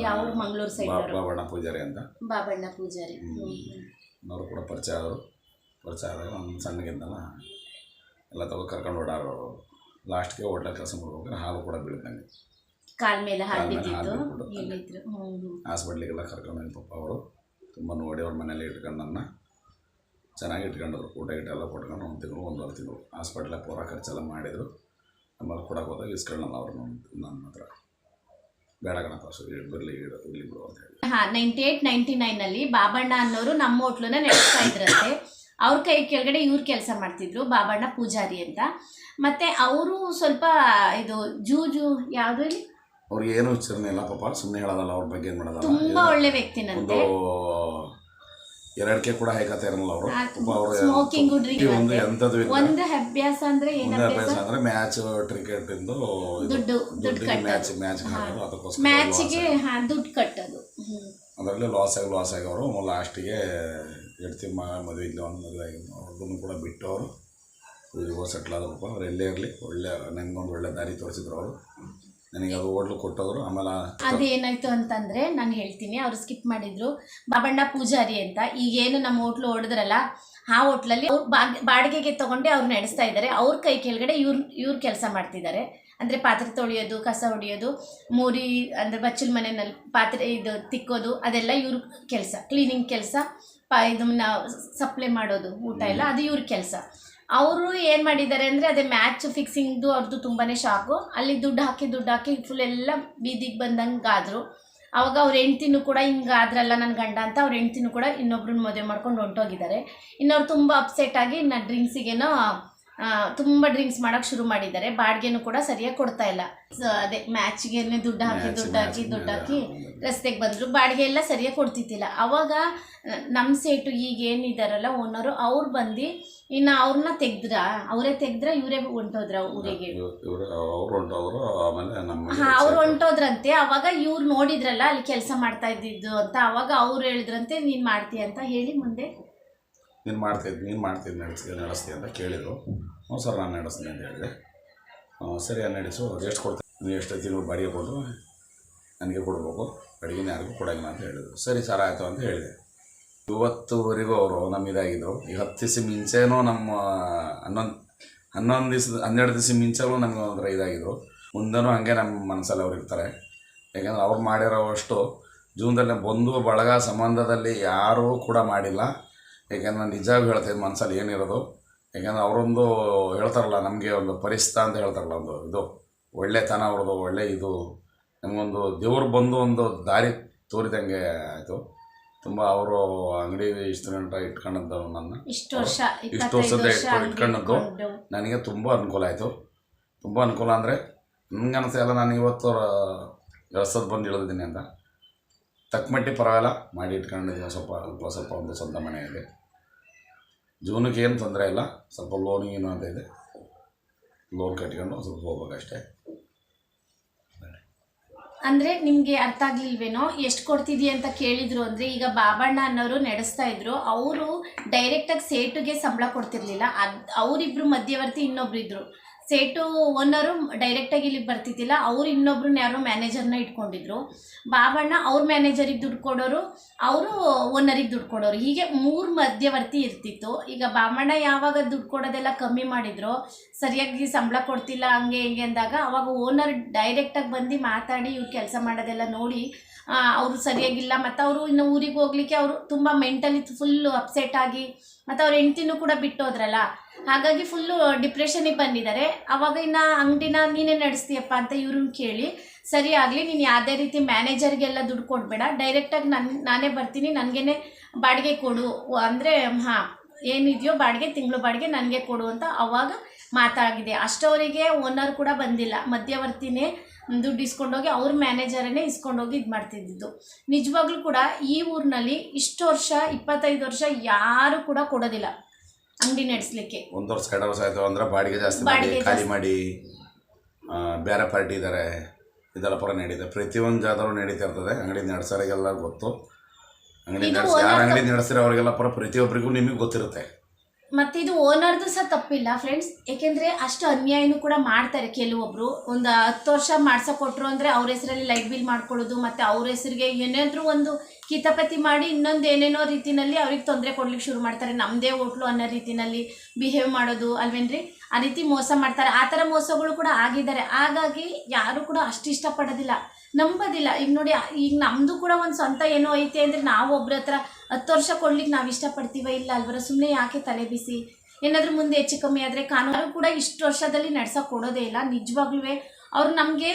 ಯಾವ ಮಂಗಳೂರು ಸೈಡ್ ಅವರು? ಬಾಬಣ್ಣ ಪೂಜಾರಿ ಅಂತ. ಬಾಬಣ್ಣ ಪೂಜಾರಿ. ಹ್ಮ್. ಅವರು ಕೂಡ ಪರಿಚಯ ಆದರು ಪರಿಚಯ ಆದಾಗ ಒಂದು ಸಣ್ಣಗಿದ್ದಲ್ಲ ಎಲ್ಲ ತಗೋ ಕರ್ಕೊಂಡು ಓಡಾಡೋರು ಲಾಸ್ಟ್ಗೆ ಹೋಟ್ಲ ಕೆಲಸ ಮಾಡ್ಬೇಕಾದ್ರೆ ಹಾಲು ಕೂಡ ಬೀಳ್ತಂಗೆ ಕಾಲ್ ಮೇಲೆ ಕಾಲ್ ಹಾಲು ಹ್ಮ್ ಹಾಸ್ಪಿಟ್ಲಿಗೆಲ್ಲ ಕರ್ಕೊಂಡು ಪಪ್ಪ ಪಾಪ ಅವರು. ತುಂಬ ನೋಡಿ ಅವ್ರ ಮನೇಲಿ ಇಟ್ಕೊಂಡು ನನ್ನ. ಚೆನ್ನಾಗಿ ಇಟ್ಕೊಂಡ್ರು ಊಟ ಗೀಟ ಎಲ್ಲ ಕೊಟ್ಕೊಂಡು ಒಂದು ತಿಂಗಳು ಒಂದೂವರೆ ತಿಂಗಳು. ಹಾಸ್ಪಿಟ್ಲ ಪೂರ ಖರ್ಚೆಲ್ಲ ಮಾಡಿದರು. ಆಮೇಲೆ ಕೊಡಕ್ಕೆ ಹೋದಾಗ ಇಸ್ಕೊಳ್ಳಲ್ಲ ಅವ್ರು ನಮ್ಮ ನನ್ನ ಹತ್ರ. ಬೇಡ ಕಣಪ್ಪ ಬರಲಿ ಇರಲಿ ಬಿಡು ಅಂತ ಹೇಳಿ. ಹಾ ನೈಂಟಿ ಏಟ್ ನೈಂಟಿ ನೈನಲ್ಲಿ ಬಾಬಣ್ಣ ಅನ್ನೋರು ನಮ್ಮ ಹೋಟ್ಲನ್ನ ನಡೆಸ್ತಾ ಇದ್ರಂತೆ. ಅವ್ರ ಕೈ ಕೆಳಗಡೆ ಇವ್ರು ಕೆಲಸ ಮಾಡ್ತಿದ್ರು ಬಾಬಣ್ಣ ಪೂಜಾರಿ ಅಂತ. ಮತ್ತೆ ಅವರು ಸ್ವಲ್ಪ ಇದು ಜೂಜು ಯಾವುದು ಇಲ್ಲಿ ಅವ್ರಿಗೆ ಏನು ವಿಚಾರಣೆ ಇಲ್ಲ ಪಾಪ ಸುಮ್ಮನೆ ಹೇಳೋದಲ್ಲ ಅವ್ರ ಬಗ್ಗೆ ಏನು ಮಾಡೋದಲ್ಲ. ತುಂಬಾ ಒಳ್ಳೆ ಒಂದು ವ್ಯಕ್ತಿನಂತೆ ಎರಡಕ್ಕೆ ಕೂಡ ಹೇಗತ್ತೆ ಇರಲ್ಲ ಅವರು. ಆ, ಪಾಪ ಅವರು smoking, ಒಂದು ಇಲ್ಲ. ಒಂದು ಅಭ್ಯಾಸ ಅಂದ್ರೆ ಏನ್ ಅಭ್ಯಾಸ? ಅಭ್ಯಾಸ ಮ್ಯಾಚ್ ಕ್ರಿಕೆಟ್ ಇಂದು ದುಡ್ಡು ದುಡ್ಡು ಮ್ಯಾಚ್ ಮ್ಯಾಚ್ ಹಾಕೋದು ಅದಕ್ಕೋಸ್ಕರ ಮ್ಯಾಚಿಗೆ ದುಡ್ಡು ಕಟ್ಟೋದು. ಅದರಲ್ಲಿ ಲಾಸ್ ಆಗಿ ಲಾಸ್ ಆಗಿ ಅವರು ಲಾಸ್ಟಿಗೆ ಹೆಡ್ತಿ ಮದುವೆ ಇಲ್ಲ ಒಂದು ಮದುವೆ ಆಗಿದ್ದು ಅವ್ರದ್ದನ್ನು ಕೂಡ ಬಿಟ್ಟು ಅವರು ಹೋಗಿ ಸೆಟ್ಲ್ ಆದ್ರಪ್ಪ ಅವ್ರು ಎಲ್ಲೇ ಇರಲಿ. ಒಳ್ಳೆ ನನಗೊಂದು ಒಳ್ಳೆ ದಾರಿ ತೋರಿಸಿದ್ರು ಅವರು. ನನಗೆ ಅದು ಹೋಟ್ಲು ಕೊಟ್ಟವರು ಆಮೇಲೆ ಅದೇನಾಯ್ತು ಅಂತಂದ್ರೆ ನಾನು ಹೇಳ್ತೀನಿ ಅವ್ರು ಸ್ಕಿಪ್ ಮಾಡಿದ್ರು. ಬಾಬಣ್ಣ ಪೂಜಾರಿ ಅಂತ ಈಗೇನು ನಮ್ಮ ಹೋಟ್ಲು ಓಡಿದ್ರಲ್ಲ ಆ ಹೋಟ್ಲಲ್ಲಿ ಅವ್ರು ಬಾಡಿಗೆಗೆ ತಗೊಂಡೆ ಅವ್ರು ನಡೆಸ್ತಾ ಇದ್ದಾರೆ ಅವ್ರ ಕೈ ಕೆಳಗಡೆ ಇವ್ರ ಇವ್ರು ಕೆಲಸ ಮಾಡ್ತಿದ್ದಾರೆ ಅಂದರೆ ಪಾತ್ರೆ ತೊಳೆಯೋದು ಕಸ ಹೊಡೆಯೋದು ಮೂರಿ ಅಂದರೆ ಬಚ್ಚಲ ಮನೆಯಲ್ಲಿ ಪಾತ್ರೆ ಇದು ತಿಕ್ಕೋದು ಅದೆಲ್ಲ ಇವ್ರ ಕೆಲಸ. ಕ್ಲೀನಿಂಗ್ ಕೆಲಸ ಪಾ ಇದನ್ನ ಸಪ್ಲೈ ಮಾಡೋದು ಊಟ ಎಲ್ಲ ಅದು ಇವ್ರ ಕೆಲಸ. ಅವರು ಏನು ಮಾಡಿದ್ದಾರೆ ಅಂದರೆ ಅದೇ ಮ್ಯಾಚ್ ಫಿಕ್ಸಿಂಗ್ದು ಅವ್ರದ್ದು ತುಂಬಾ ಶಾಕು. ಅಲ್ಲಿ ದುಡ್ಡು ಹಾಕಿ ದುಡ್ಡು ಹಾಕಿ ಫುಲ್ ಎಲ್ಲ ಬೀದಿಗೆ ಬಂದಂಗೆ ಆದರು. ಅವಾಗ ಅವ್ರ ಹೆಂಡ್ತಿನೂ ಕೂಡ ಹಿಂಗೆ ಆದ್ರಲ್ಲ ನನ್ನ ಗಂಡ ಅಂತ, ಅವ್ರ ಹೆಂಡ್ತಿನೂ ಕೂಡ ಇನ್ನೊಬ್ರನ್ನ ಮದುವೆ ಮಾಡ್ಕೊಂಡು ಹೊಂಟೋಗಿದ್ದಾರೆ. ಇನ್ನವ್ರು ತುಂಬ ಅಪ್ಸೆಟ್ ಆಗಿ ನಾನು ಡ್ರಿಂಕ್ಸಿಗೇನೋ ತುಂಬ ಡ್ರಿಂಕ್ಸ್ ಮಾಡೋಕೆ ಶುರು ಮಾಡಿದ್ದಾರೆ. ಬಾಡಿಗೆನೂ ಕೂಡ ಸರಿಯಾಗಿ ಕೊಡ್ತಾ ಇಲ್ಲ. ಸೊ ಅದೇ ಮ್ಯಾಚ್ಗೆ ದುಡ್ಡು ಹಾಕಿ ದುಡ್ಡು ಹಾಕಿ ದುಡ್ಡು ಹಾಕಿ ರಸ್ತೆಗೆ ಬಂದರು. ಬಾಡಿಗೆ ಎಲ್ಲ ಸರಿಯಾಗಿ ಕೊಡ್ತಿದ್ದಿಲ್ಲ. ಅವಾಗ ನಮ್ಮ ಸೇಟು ಈಗ ಏನಿದಾರಲ್ಲ ಓನರು ಅವ್ರು ಬಂದು ಇನ್ನು ಅವ್ರನ್ನ ತೆಗ್ದ್ರ? ಅವರೇ ತೆಗ್ದ್ರ ಇವರೇ ಹೊಂಟೋದ್ರ ಊರಿಗೆ? ಅವ್ರು ಹೊಂಟೋದ್ರಂತೆ. ಅವಾಗ ಇವ್ರು ನೋಡಿದ್ರಲ್ಲ ಅಲ್ಲಿ ಕೆಲಸ ಮಾಡ್ತಾ ಇದ್ದಿದ್ದು ಅಂತ. ಅವಾಗ ಅವ್ರು ಹೇಳಿದ್ರಂತೆ ನೀನು ಮಾಡ್ತೀಯ ಅಂತ ಹೇಳಿ ಮುಂದೆ ನೀನು ಮಾಡ್ತಿದ್ದು ನೀನು ಮಾಡ್ತಿದ್ದು ನಡೆಸ್ತೀಯ ನಡೆಸ್ತೀಯ ಅಂತ ಕೇಳಿದರು. ಹ್ಞೂ ಸರ್, ನಾನು ನಡೆಸ್ತೀನಿ ಅಂತ ಹೇಳಿದೆ. ಸರಿ ನಡೆಸು ಎಷ್ಟು ಕೊಡ್ತೀನಿ. ನೀವು ಎಷ್ಟು ತಿಂಗಳು ಬಾಡಿಗೆ ಕೊಡು. ನನಗೆ ಕೊಡಬೇಕು. ಅಡುಗೆನ ಯಾರಿಗೂ ಕೊಡೋಂಗಿಲ್ಲ ಅಂತ ಹೇಳಿದರು. ಸರಿ ಸರ್, ಆಯಿತು ಅಂತ ಹೇಳಿದೆ. ಇವತ್ತುವರೆಗೂ ಅವರು ನಮ್ಮ ಇದಾಗಿದ್ದರು ಈ ಹತ್ತು ದಿವಸ ಮುಂಚೆನೂ ನಮ್ಮ, ಹನ್ನೊಂದು ಹನ್ನೊಂದು ದಿವಸ, ಹನ್ನೆರಡು ದಿವಸ ಮುಂಚೆನೂ ನಮಗೆ ಒಂಥರ ಇದಾಗಿದ್ದರು ಮುಂದೆನೂ ಹಾಗೆ ನಮ್ಮ ಮನಸ್ಸಲ್ಲಿ ಅವ್ರು ಇರ್ತಾರೆ. ಯಾಕೆಂದ್ರೆ ಅವ್ರು ಮಾಡಿರೋವಷ್ಟು ಜೀವನದಲ್ಲಿ ಬಂಧು ಬಳಗ ಸಂಬಂಧದಲ್ಲಿ ಯಾರೂ ಕೂಡ ಮಾಡಿಲ್ಲ. ಯಾಕೆಂದ್ರೆ ನಾನು ನಿಜವಾಗಿ ಹೇಳ್ತೀನಿ ಮನಸ್ಸಲ್ಲಿ ಏನಿರೋದು ಯಾಕೆಂದ್ರೆ ಅವರೊಂದು ಹೇಳ್ತಾರಲ್ಲ ನಮಗೆ ಒಂದು ಪರಿಸ್ಥಿತ ಅಂತ ಹೇಳ್ತಾರಲ್ಲ ಒಂದು ಇದು ಒಳ್ಳೆತನ ಅವ್ರದ್ದು ಒಳ್ಳೆ ಇದು ನಮಗೊಂದು ದೇವ್ರು ಬಂದು ಒಂದು ದಾರಿ ತೋರಿದಂಗೆ ಆಯಿತು. ತುಂಬ ಅವರು ಅಂಗಡಿ ಇಷ್ಟು ಗಂಟೆ ಇಟ್ಕೊಂಡದ್ದು ನನ್ನ. ಇಷ್ಟು ವರ್ಷ ಇಷ್ಟು ವರ್ಷದ ವರ್ಷ ಇಟ್ಕೊಂಡು- ಇಟ್ಕೊಂಡದ್ದು. ನನಗೆ ತುಂಬ ಅನುಕೂಲ ಆಯಿತು. ತುಂಬ ಅನುಕೂಲ ಅಂದರೆ ನನಗೆ ಅನಿಸ್ತಾ ನಾನು ಇವತ್ತು ವ್ಯವಸ್ಥೆ ಬಂದು ಇಳಿದಿದ್ದೀನಿ ಅಂತ. ತಕ್ಕಮಟ್ಟಿ ಪರವಾಗಿಲ್ಲ ಮಾಡಿ ಇಟ್ಕೊಂಡಿದ್ದೀನಿ ಸ್ವಲ್ಪ ಸ್ವಲ್ಪ ಸ್ವಲ್ಪ ಒಂದು ಸ್ವಂತ ಮನೆಯಲ್ಲಿ. ಜೀವನಕ್ಕೆ ಏನು ತೊಂದರೆ ಇಲ್ಲ. ಸ್ವಲ್ಪ ಲೋನ್ ಏನು ಅಂತ ಇದೆ. ಲೋನ್ ಕಟ್ಕೊಂಡು ಸ್ವಲ್ಪ ಹೋಗ್ಬೇಕಷ್ಟೇ. ಅಂದ್ರೆ ನಿಮ್ಗೆ ಅರ್ಥ ಆಗ್ಲಿಲ್ವೇನೋ? ಎಷ್ಟು ಕೊಡ್ತಿದ್ದಿ ಅಂತ ಕೇಳಿದ್ರು ಅಂದ್ರೆ ಈಗ ಬಾಬಣ್ಣ ಅನ್ನೋರು ನಡೆಸ್ತಾ ಇದ್ರು. ಅವರು ಡೈರೆಕ್ಟ್ ಆಗಿ ಸೇಟುಗೆ ಸಂಬಳ ಕೊಡ್ತಿರ್ಲಿಲ್ಲ. ಅದ್ ಅವರಿಬ್ರು ಮಧ್ಯವರ್ತಿ ಇನ್ನೊಬ್ರು ಇದ್ರು ಸೇಟು ಓನರು ಡೈರೆಕ್ಟ್ ಆಗಿ ಇಲ್ಲಿಗೆ ಬರ್ತಿದ್ದಿಲ್ಲ. ಅವ್ರು ಇನ್ನೊಬ್ರನ್ನ ಯಾರೋ ಮ್ಯಾನೇಜರ್ನ ಇಟ್ಕೊಂಡಿದ್ರು. ಬಾಬಣ್ಣ ಅವ್ರ ಮ್ಯಾನೇಜರಿಗೆ ದುಡ್ಡು ಕೊಡೋರು, ಅವರು ಓನರಿಗೆ ದುಡ್ಡು ಕೊಡೋರು. ಹೀಗೆ ಮೂರು ಮಧ್ಯವರ್ತಿ ಇರ್ತಿತ್ತು. ಈಗ ಬಾಬಣ್ಣ ಯಾವಾಗ ದುಡ್ಡು ಕೊಡೋದೆಲ್ಲ ಕಮ್ಮಿ ಮಾಡಿದ್ರು, ಸರಿಯಾಗಿ ಸಂಬಳ ಕೊಡ್ತಿಲ್ಲ, ಹಂಗೆ ಹಿಂಗೆ ಅಂದಾಗ ಅವಾಗ ಓನರ್ ಡೈರೆಕ್ಟಾಗಿ ಬಂದು ಮಾತಾಡಿ ಇವ್ರು ಕೆಲಸ ಮಾಡೋದೆಲ್ಲ ನೋಡಿ ಅವರು ಸರಿಯಾಗಿಲ್ಲ. ಮತ್ತು ಅವರು ಇನ್ನು ಊರಿಗೆ ಹೋಗ್ಲಿಕ್ಕೆ ಅವರು ತುಂಬ ಮೆಂಟಲಿ ಫುಲ್ಲು ಅಪ್ಸೆಟ್ ಆಗಿ, ಮತ್ತು ಅವ್ರ ಹೆಂಡ್ತಿನೂ ಕೂಡ ಬಿಟ್ಟು ಹೋದ್ರಲ್ಲ ಹಾಗಾಗಿ ಫುಲ್ಲು ಡಿಪ್ರೆಷನಿಗೆ ಬಂದಿದ್ದಾರೆ. ಅವಾಗ ಇನ್ನು ಅಂಗಡಿನ ನೀನೇ ನಡೆಸ್ತೀಯಪ್ಪ ಅಂತ ಇವ್ರನ್ನ ಕೇಳಿ, ಸರಿ ಆಗಲಿ, ನೀನು ಯಾವುದೇ ರೀತಿ ಮ್ಯಾನೇಜರ್ಗೆಲ್ಲ ದುಡ್ಡು ಕೊಡಬೇಡ. ಡೈರೆಕ್ಟಾಗಿ ನನ್ನ ನಾನೇ ಬರ್ತೀನಿ. ನನಗೇನೆ ಬಾಡಿಗೆ ಕೊಡು. ಅಂದರೆ ಹಾಂ, ಏನಿದೆಯೋ ಬಾಡಿಗೆ, ತಿಂಗಳು ಬಾಡಿಗೆ ನನಗೆ ಕೊಡು ಅಂತ ಅವಾಗ ಮಾತಾಗಿದೆ. ಅಷ್ಟವರಿಗೆ ಓನರ್ ಕೂಡ ಬಂದಿಲ್ಲ. ಮಧ್ಯವರ್ತಿನೇ ದುಡ್ಡು ಇಸ್ಕೊಂಡೋಗಿ ಅವ್ರ ಮ್ಯಾನೇಜರನ್ನೇ ಇಸ್ಕೊಂಡೋಗಿ ಇದು ಮಾಡ್ತಿದ್ದಿದ್ದು. ನಿಜವಾಗ್ಲೂ ಕೂಡ ಈ ಊರಿನಲ್ಲಿ ಇಷ್ಟು ವರ್ಷ, ಇಪ್ಪತ್ತೈದು ವರ್ಷ ಯಾರೂ ಕೂಡ ಕೊಡೋದಿಲ್ಲ. ಅಂಗಡಿ ನಡೆಸಲಿಕ್ಕೆ. ಒಂದು ವರ್ಷ ಎರಡು ವರ್ಷ ಆಯಿತು ಅಂದರೆ ಬಾಡಿಗೆ ಜಾಸ್ತಿ ಮಾಡಿ ಬಾಡಿಗೆ ಖಾಲಿ ಮಾಡಿ ಆ, ಬೇರೆ ಪಾರ್ಟಿ ಇದ್ದಾರೆ ಇದೆಲ್ಲ ಪರ ನಡೀತದೆ ಪ್ರತಿಯೊಂದು ಜಾತ್ರೆ ನಡೀತಾ ಇರ್ತದೆ. ಅಂಗಡಿ ನಡೆಸೋರಿಗೆಲ್ಲ ಗೊತ್ತು. ಅಂಗಡಿ ಇದು ನಡೆಸಿ ಯಾರು ಅಂಗಡಿ ನಡೆಸಿರೋ ಅವರಿಗೆಲ್ಲ ಪರ ಪ್ರತಿಯೊಬ್ಬರಿಗೂ ನಿಮಗೆ ಗೊತ್ತಿರುತ್ತೆ. ಮತ್ತೆ ಇದು ಓನರ್ದು ಸಹ ತಪ್ಪಿಲ್ಲ ಫ್ರೆಂಡ್ಸ್. ಏಕೆಂದರೆ ಅಷ್ಟು ಅನ್ಯಾಯನೂ ಕೂಡ ಮಾಡ್ತಾರೆ ಕೆಲವೊಬ್ಬರು ಒಂದು ಹತ್ತು ವರ್ಷ ಮಾಡ್ಸಕ್ ಕೊಟ್ರು ಅಂದ್ರೆ ಅವ್ರ ಹೆಸರಲ್ಲಿ ಲೈಟ್ ಬಿಲ್ ಮಾಡ್ಕೊಳ್ಳೋದು ಮತ್ತೆ ಅವ್ರ ಹೆಸರಿಗೆ ಏನಾದ್ರೂ ಒಂದು ಕಿತಾಪತಿ ಮಾಡಿ ಇನ್ನೊಂದು ಏನೇನೋ ರೀತಿಯಲ್ಲಿ ಅವ್ರಿಗೆ ತೊಂದರೆ ಕೊಡ್ಲಿಕ್ಕೆ ಶುರು ಮಾಡ್ತಾರೆ. ನಮ್ಮದೇ ಹೋಟ್ಲು ಅನ್ನೋ ರೀತಿನಲ್ಲಿ ಬಿಹೇವ್ ಮಾಡೋದು ಅಲ್ವೇನ್ರಿ? ಆ ರೀತಿ ಮೋಸ ಮಾಡ್ತಾರೆ. ಆ ಥರ ಮೋಸಗಳು ಕೂಡ ಆಗಿದ್ದಾರೆ. ಹಾಗಾಗಿ ಯಾರು ಕೂಡ ಅಷ್ಟು ಇಷ್ಟಪಡೋದಿಲ್ಲ. ನಂಬೋದಿಲ್ಲ. ಈಗ ನೋಡಿ, ಈಗ ನಮ್ಮದು ಕೂಡ ಒಂದು ಸ್ವಂತ ಏನೋ ಐತೆ ಅಂದರೆ ನಾವು ಒಬ್ಬರ ಹತ್ರ ಹತ್ತು ವರ್ಷ ಕೊಡ್ಲಿಕ್ಕೆ ನಾವು ಇಷ್ಟಪಡ್ತೀವ? ಇಲ್ಲ ಅಲ್ವರ ಸುಮ್ಮನೆ ಯಾಕೆ ತಲೆ ಬಿಸಿ? ಏನಾದರೂ ಮುಂದೆ ಹೆಚ್ಚು ಕಮ್ಮಿ ಆದರೆ ಕಾನೂನು ಕೂಡ ಇಷ್ಟು ವರ್ಷದಲ್ಲಿ ನಡ್ಸೋಕೆ ಕೊಡೋದೇ ಇಲ್ಲ. ನಿಜವಾಗ್ಲೂ ಅವ್ರು ನಮಗೆ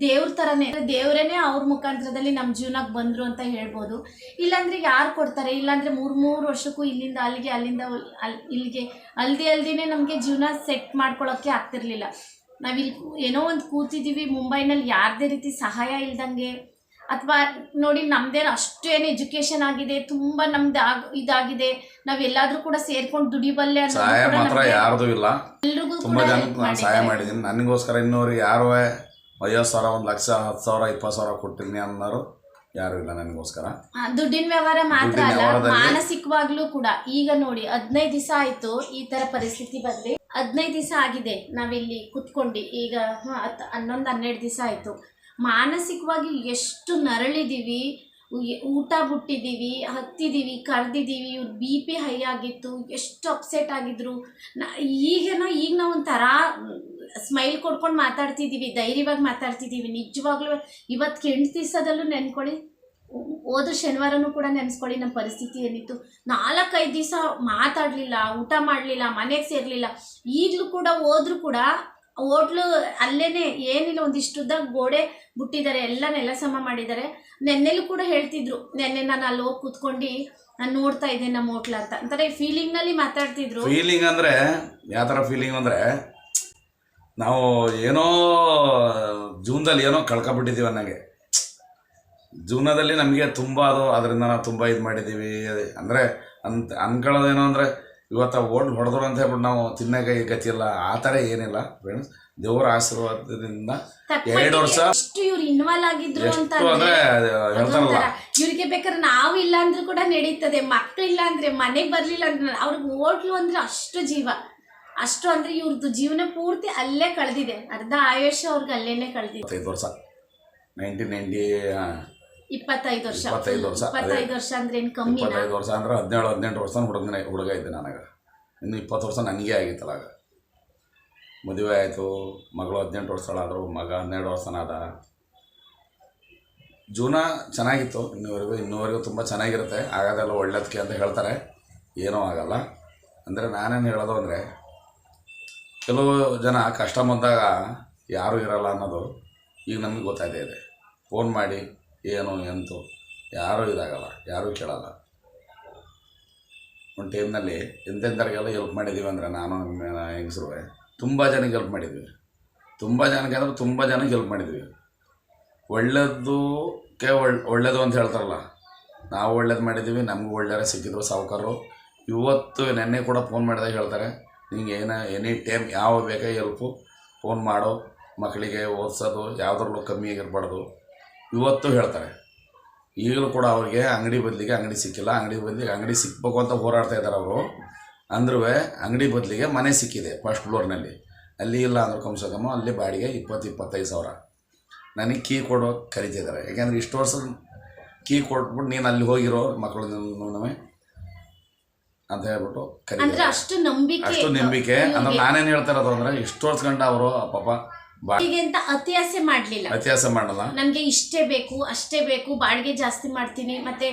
ದೇವ್ರ ಥರನೇ ದೇವರೇನೆ ಅವ್ರ ಮುಖಾಂತರದಲ್ಲಿ ನಮ್ಮ ಜೀವನಕ್ಕೆ ಬಂದರು ಅಂತ ಹೇಳ್ಬೋದು. ಇಲ್ಲಾಂದರೆ ಯಾರು ಕೊಡ್ತಾರೆ? ಇಲ್ಲಾಂದರೆ ಮೂರು ಮೂರು ವರ್ಷಕ್ಕೂ ಇಲ್ಲಿಂದ ಅಲ್ಲಿಗೆ, ಅಲ್ಲಿಂದ ಅಲ್ಲಿ ಇಲ್ಲಿಗೆ ಅಲ್ದಿ ಅಲ್ದಿನೇ ನಮಗೆ ಜೀವನ ಸೆಟ್ ಮಾಡ್ಕೊಳ್ಳೋಕ್ಕೆ ಆಗ್ತಿರ್ಲಿಲ್ಲ. ನಾವಿಲ್ಲಿ ಏನೋ ಒಂದು ಕೂತಿದ್ದೀವಿ ಮುಂಬೈನಲ್ಲಿ ಯಾರದೇ ರೀತಿ ಸಹಾಯ ಇಲ್ದಂಗೆ. ಅಥವಾ ನೋಡಿ ನಮ್ದೇನು ಅಷ್ಟೇನು ಎಜುಕೇಶನ್ ಆಗಿದೆ ತುಂಬಾ ನಮ್ದು ಆಗ್ ಇದಾಗಿದೆ ನಾವ್ ಎಲ್ಲಾದ್ರೂ ಕೂಡ ಸೇರ್ಕೊಂಡು ದುಡಿಬಲ್ಲೆ ಅನ್ನೋದು ಸಹಾಯ ಕೂಡ ಮಾತ್ರ ನಮ್ಗೆ ಯಾರ್ದು ಇಲ್ಲ. ಎಲ್ರಿಗೂ ತುಂಬ ಕೂಡ ಜನಕ್ಕೆ ನಾನು ಸಹಾಯ ಮಾಡಿದೀನಿ. ಮಾಡಿದ್ದೀನಿ ನನಗೋಸ್ಕರ ಇನ್ನೂರು ಯಾರು ಐವತ್ತು ಸಾವಿರ ಒಂದ್ ಲಕ್ಷ ಹತ್ತು ಸಾವಿರ ಇಪ್ಪತ್ತು ಸಾವಿರ ಕೊಟ್ಟಿದ್ದೀನಿ ಅನ್ನೋರು ಯಾರು ಇಲ್ಲ ನನಗೋಸ್ಕರ. ಆ, ದುಡ್ಡಿನ ವ್ಯವಹಾರ ಮಾತ್ರ ದುಡ್ಡಿನ ಅಲ್ಲ ವ್ಯವಹಾರದಲ್ಲಿ- ಮಾನಸಿಕವಾಗ್ಲೂ ಕೂಡ. ಈಗ ನೋಡಿ ಹದಿನೈದು ದಿವಸ ಆಯ್ತು ಈ ತರ ಪರಿಸ್ಥಿತಿ ಬಂದ್ರಿ ಹದಿನೈದು ದಿವಸ ಆಗಿದೆ ನಾವಿಲ್ಲಿ ಕುತ್ಕೊಂಡು. ಈಗ ಹ, ಹತ್- ಹನ್ನೊಂದು ಹನ್ನೆರಡು ದಿವಸ ಆಯ್ತು. ಮಾನಸಿಕವಾಗಿ ಎಷ್ಟು ನರಳಿದ್ದೀವಿ ಊಟ ಬಿಟ್ಟಿದ್ದೀವಿ ಹತ್ತಿದ್ದೀವಿ ಕರೆದಿದ್ದೀವಿ ಇವ್ರು ಬಿ ಪಿ ಹೈ ಆಗಿತ್ತು, ಎಷ್ಟು ಅಪ್ಸೆಟ್ ಆಗಿದ್ರು. ನ, ಈಗೇನೋ ಈಗ ನಾವು ಒಂಥರ ಸ್ಮೈಲ್ ಕೊಡ್ಕೊಂಡು ಮಾತಾಡ್ತಿದ್ದೀವಿ ಧೈರ್ಯವಾಗಿ ಮಾತಾಡ್ತಿದ್ದೀವಿ ನಿಜವಾಗ್ಲೂ ಇವತ್ತು ಕೆಂಟು ದಿವಸದಲ್ಲೂ ನೆನ್ಕೊಳ್ಳಿ ಹೋದ ಶನಿವಾರನೂ ಕೂಡ ನೆನೆಸ್ಕೊಳ್ಳಿ ನಮ್ಮ ಪರಿಸ್ಥಿತಿ ಏನಿತ್ತು. ನಾಲ್ಕೈದು ದಿವಸ ಮಾತಾಡಲಿಲ್ಲ, ಊಟ ಮಾಡಲಿಲ್ಲ, ಮನೆಗೆ ಸೇರಲಿಲ್ಲ. ಈಗಲೂ ಕೂಡ ಹೋದ್ರೂ ಕೂಡ ಹೋಟ್ಲು ಅಲ್ಲೇನೆ ಏನಿಲ್ಲ, ಒಂದಿಷ್ಟುದ್ದ ಗೋಡೆ ಬಿಟ್ಟಿದ್ದಾರೆ ಎಲ್ಲ ನೆಲ ಸಮ ಮಾಡಿದ್ದಾರೆ. ನೆನ್ನೆಲ್ಲೂ ಕೂಡ ಹೇಳ್ತಿದ್ರು, ನೆನ್ನೆ ನಾನು ಅಲ್ಲಿ ಹೋಗಿ ಕೂತ್ಕೊಂಡು ನಾನು ನೋಡ್ತಾ ಇದ್ದೆ ನಮ್ಮ ಹೋಟ್ಲ ಅಂತ. ಅಂತಾರೆ ಫೀಲಿಂಗ್ನಲ್ಲಿ ಮಾತಾಡ್ತಿದ್ರು. ಫೀಲಿಂಗ್ ಅಂದ್ರೆ, ಯಾವ ಥರ ಫೀಲಿಂಗ್ ಅಂದ್ರೆ, ನಾವು ಏನೋ ಜೂನ್ದಲ್ಲಿ ಏನೋ ಕಳ್ಕೊಬಿಟ್ಟಿದ್ದೀವಿ ಅನ್ನಂಗೆ. ಜೂನದಲ್ಲಿ ನಮಗೆ ತುಂಬ ಅದು, ಅದರಿಂದ ನಾವು ತುಂಬ ಇದು ಮಾಡಿದ್ದೀವಿ ಅಂದರೆ, ಅಂತ ಅನ್ಕೊಳ್ಳೋದೇನೋ ಅಂದರೆ ಇವತ್ತು ಓಡ್ ಹೊಡೆದ್ರು ಅಂತ ಹೇಳ್ಬಿಟ್ಟು ನಾವು ತಿನ್ನಾಗ ಗತಿ ಇಲ್ಲ. ಆ ಥರ ಏನಿಲ್ಲ ಫ್ರೆಂಡ್ಸ್ ದೇವರ ಆಶೀರ್ವಾದದಿಂದ ಎರಡು ವರ್ಷ ಎಷ್ಟು ಇವ್ರು ಇನ್ವಾಲ್ವ್ ಆಗಿದ್ರು ಅಂತ ಎಷ್ಟು ಹೇಳ್ತಾರಲ್ಲ ಇವ್ರಿಗೆ ಬೇಕಾದ್ರೆ ನಾವು ಇಲ್ಲ ಅಂದ್ರೂ ಕೂಡ ನಡೀತದೆ. ಮಕ್ಕಳಿಲ್ಲ ಅಂದ್ರೆ ಮನೆಗೆ ಬರ್ಲಿಲ್ಲ ಅಂದ್ರೆ ಅವ್ರಿಗೆ ಹೋಟ್ಲು ಅಂದ್ರೆ ಅಷ್ಟು ಜೀವ. ಅಷ್ಟು ಅಂದ್ರೆ ಇವ್ರದ್ದು ಜೀವನ ಪೂರ್ತಿ ಅಲ್ಲೇ ಕಳೆದಿದೆ. ಅರ್ಧ ಆಯುಷ್ಯ ಅವ್ರಿಗೆ ಅಲ್ಲೇನೆ ಕಳೆದಿದೆ. ಐದು ವರ್ಷ. ನೈನ್ಟೀನ್ ನೈಂಟಿ ಇಪ್ಪತ್ತೈದು ವರ್ಷ ಇಪ್ಪತ್ತೈದು ವರ್ಷ, ಅದೇ. ಇಪ್ಪತ್ತೈದು ವರ್ಷ ಅಂದ್ರೆ ಏನ್ ಇಪ್ಪತ್ತೈದು ವರ್ಷ ಅಂದ್ರೆ ಹದಿನೇಳು ಹದಿನೆಂಟು ವರ್ಷ ಹುಡುಗನ ಹುಡುಗ ಇದ್ದೆ ನನಗೆ. ಇನ್ನು ಇಪ್ಪತ್ತು ವರ್ಷ ನನಗೆ ಆಗಿತ್ತಲ್ಲ ಆಗ. ಮದುವೆ ಆಯಿತು ಮಗಳು ಹದಿನೆಂಟು ವರ್ಷಗಳಾದರು ಮಗ ಹನ್ನೆರಡು ವರ್ಷನಾದ. ಜೀವನ ಚೆನ್ನಾಗಿತ್ತು ಇನ್ನೂವರೆಗೂ ಇನ್ನೂವರೆಗೂ ತುಂಬ ಚೆನ್ನಾಗಿರುತ್ತೆ. ಆಗೋದೆಲ್ಲ ಒಳ್ಳೇದಕ್ಕೆ ಅಂತ ಹೇಳ್ತಾರೆ. ಏನೂ ಆಗಲ್ಲ. ಅಂದರೆ ನಾನೇನು ಹೇಳೋದು ಅಂದರೆ ಕೆಲವು ಜನ ಕಷ್ಟ ಬಂದಾಗ ಯಾರೂ ಇರಲ್ಲ ಅನ್ನೋದು ಈಗ ನಮಗೆ ಗೊತ್ತಾಯ್ತಾ ಇದೆ. ಫೋನ್ ಮಾಡಿ ಏನು ಎಂತು, ಯಾರೂ ಇದಾಗಲ್ಲ, ಯಾರೂ ಕೇಳಲ್ಲ. ಒಂದು ಟೈಮ್ನಲ್ಲಿ ಎಂತೆಂಥವ್ರಿಗೆಲ್ಲ ಹೆಲ್ಪ್ ಮಾಡಿದ್ದೀವಿ ಅಂದರೆ ನಾನು ಹೆಂಗಸರು, ತುಂಬ ಜನಕ್ಕೆ ಹೆಲ್ಪ್ ಮಾಡಿದ್ವಿ. ತುಂಬ ಜನಕ್ಕೆ ಅಂದ್ರೆ ತುಂಬ ಜನಕ್ಕೆ ಹೆಲ್ಪ್ ಮಾಡಿದ್ವಿ. ಒಳ್ಳೇದಕ್ಕೆ ಒಳ್ಳೆ ಒಳ್ಳೇದು ಅಂತ ಹೇಳ್ತಾರಲ್ಲ, ನಾವು ಒಳ್ಳೇದು ಮಾಡಿದ್ದೀವಿ ನಮಗೂ ಒಳ್ಳೆಯ ಸಿಕ್ಕಿದ್ರು ಸಾವುಕಾರರು ಇವತ್ತು ನೆನ್ನೆ ಕೂಡ ಫೋನ್ ಮಾಡಿದಾಗ ಹೇಳ್ತಾರೆ, ನಿಂಗೆ ಏನ ಎನಿ ಟೈಮ್ ಯಾವ ಬೇಕಾ ಹೆಲ್ಪು ಫೋನ್ ಮಾಡೋ. ಮಕ್ಕಳಿಗೆ ಓದಿಸೋದು, ಯಾವುದ್ರಲ್ಲೂ ಕಮ್ಮಿ ಆಗಿರಬಾರ್ದು. ಇವತ್ತು ಹೇಳ್ತಾರೆ. ಈಗಲೂ ಕೂಡ ಅವ್ರಿಗೆ ಅಂಗಡಿ ಬದಲಿಗೆ ಅಂಗಡಿ ಸಿಕ್ಕಿಲ್ಲ ಅಂಗಡಿ ಬದಲಿಗೆ ಅಂಗಡಿ ಸಿಕ್ಬೇಕು ಅಂತ ಹೋರಾಡ್ತಾ ಇದ್ದಾರೆ ಅವರು. ಅಂದ್ರೂ ಅಂಗಡಿ ಬದಲಿಗೆ ಮನೆ ಸಿಕ್ಕಿದೆ ಫಸ್ಟ್ ಫ್ಲೋರ್ನಲ್ಲಿ. ಅಲ್ಲಿ ಇಲ್ಲ ಅಂದ್ರೆ ಕಮ್ಸೆ ಕಮ್ಮ ಅಲ್ಲಿ ಬಾಡಿಗೆ ಇಪ್ಪತ್ತು ಇಪ್ಪತ್ತೈದು ಸಾವಿರ. ನನಗೆ ಕೀ ಕೊಡೋ ಕರಿತಿದ್ದಾರೆ. ಯಾಕೆಂದ್ರೆ ಇಷ್ಟು ವರ್ಷ ಕೀ ಕೊಟ್ಬಿಟ್ಟು ನೀನು ಅಲ್ಲಿ ಹೋಗಿರೋ ಮಕ್ಕಳು ನಮ್ಮೇ ಅಂತ ಹೇಳ್ಬಿಟ್ಟು ಕರಿ ಅಷ್ಟು ನಂಬಿಕೆ ಅಷ್ಟು ನಂಬಿಕೆ. ಅಂದ್ರೆ. ನಾನೇನು ಹೇಳ್ತಾ ಇರೋದು ಅಂದರೆ ಇಷ್ಟು ವರ್ಷ ಗಂಟ ಅವರು ಪಾಪ ಬಾ ಹೀಗೆ ಅಂತ ಅತಿಯಾಸೆ ಮಾಡ್ಲಿಲ್ಲ. ವ್ಯತ್ಯಾಸ ಮಾಡಲ್ಲ. ನನಗೆ ಇಷ್ಟೇ ಬೇಕು ಅಷ್ಟೇ ಬೇಕು ಬಾಡಿಗೆ ಜಾಸ್ತಿ ಮಾಡ್ತೀನಿ ಮತ್ತೆ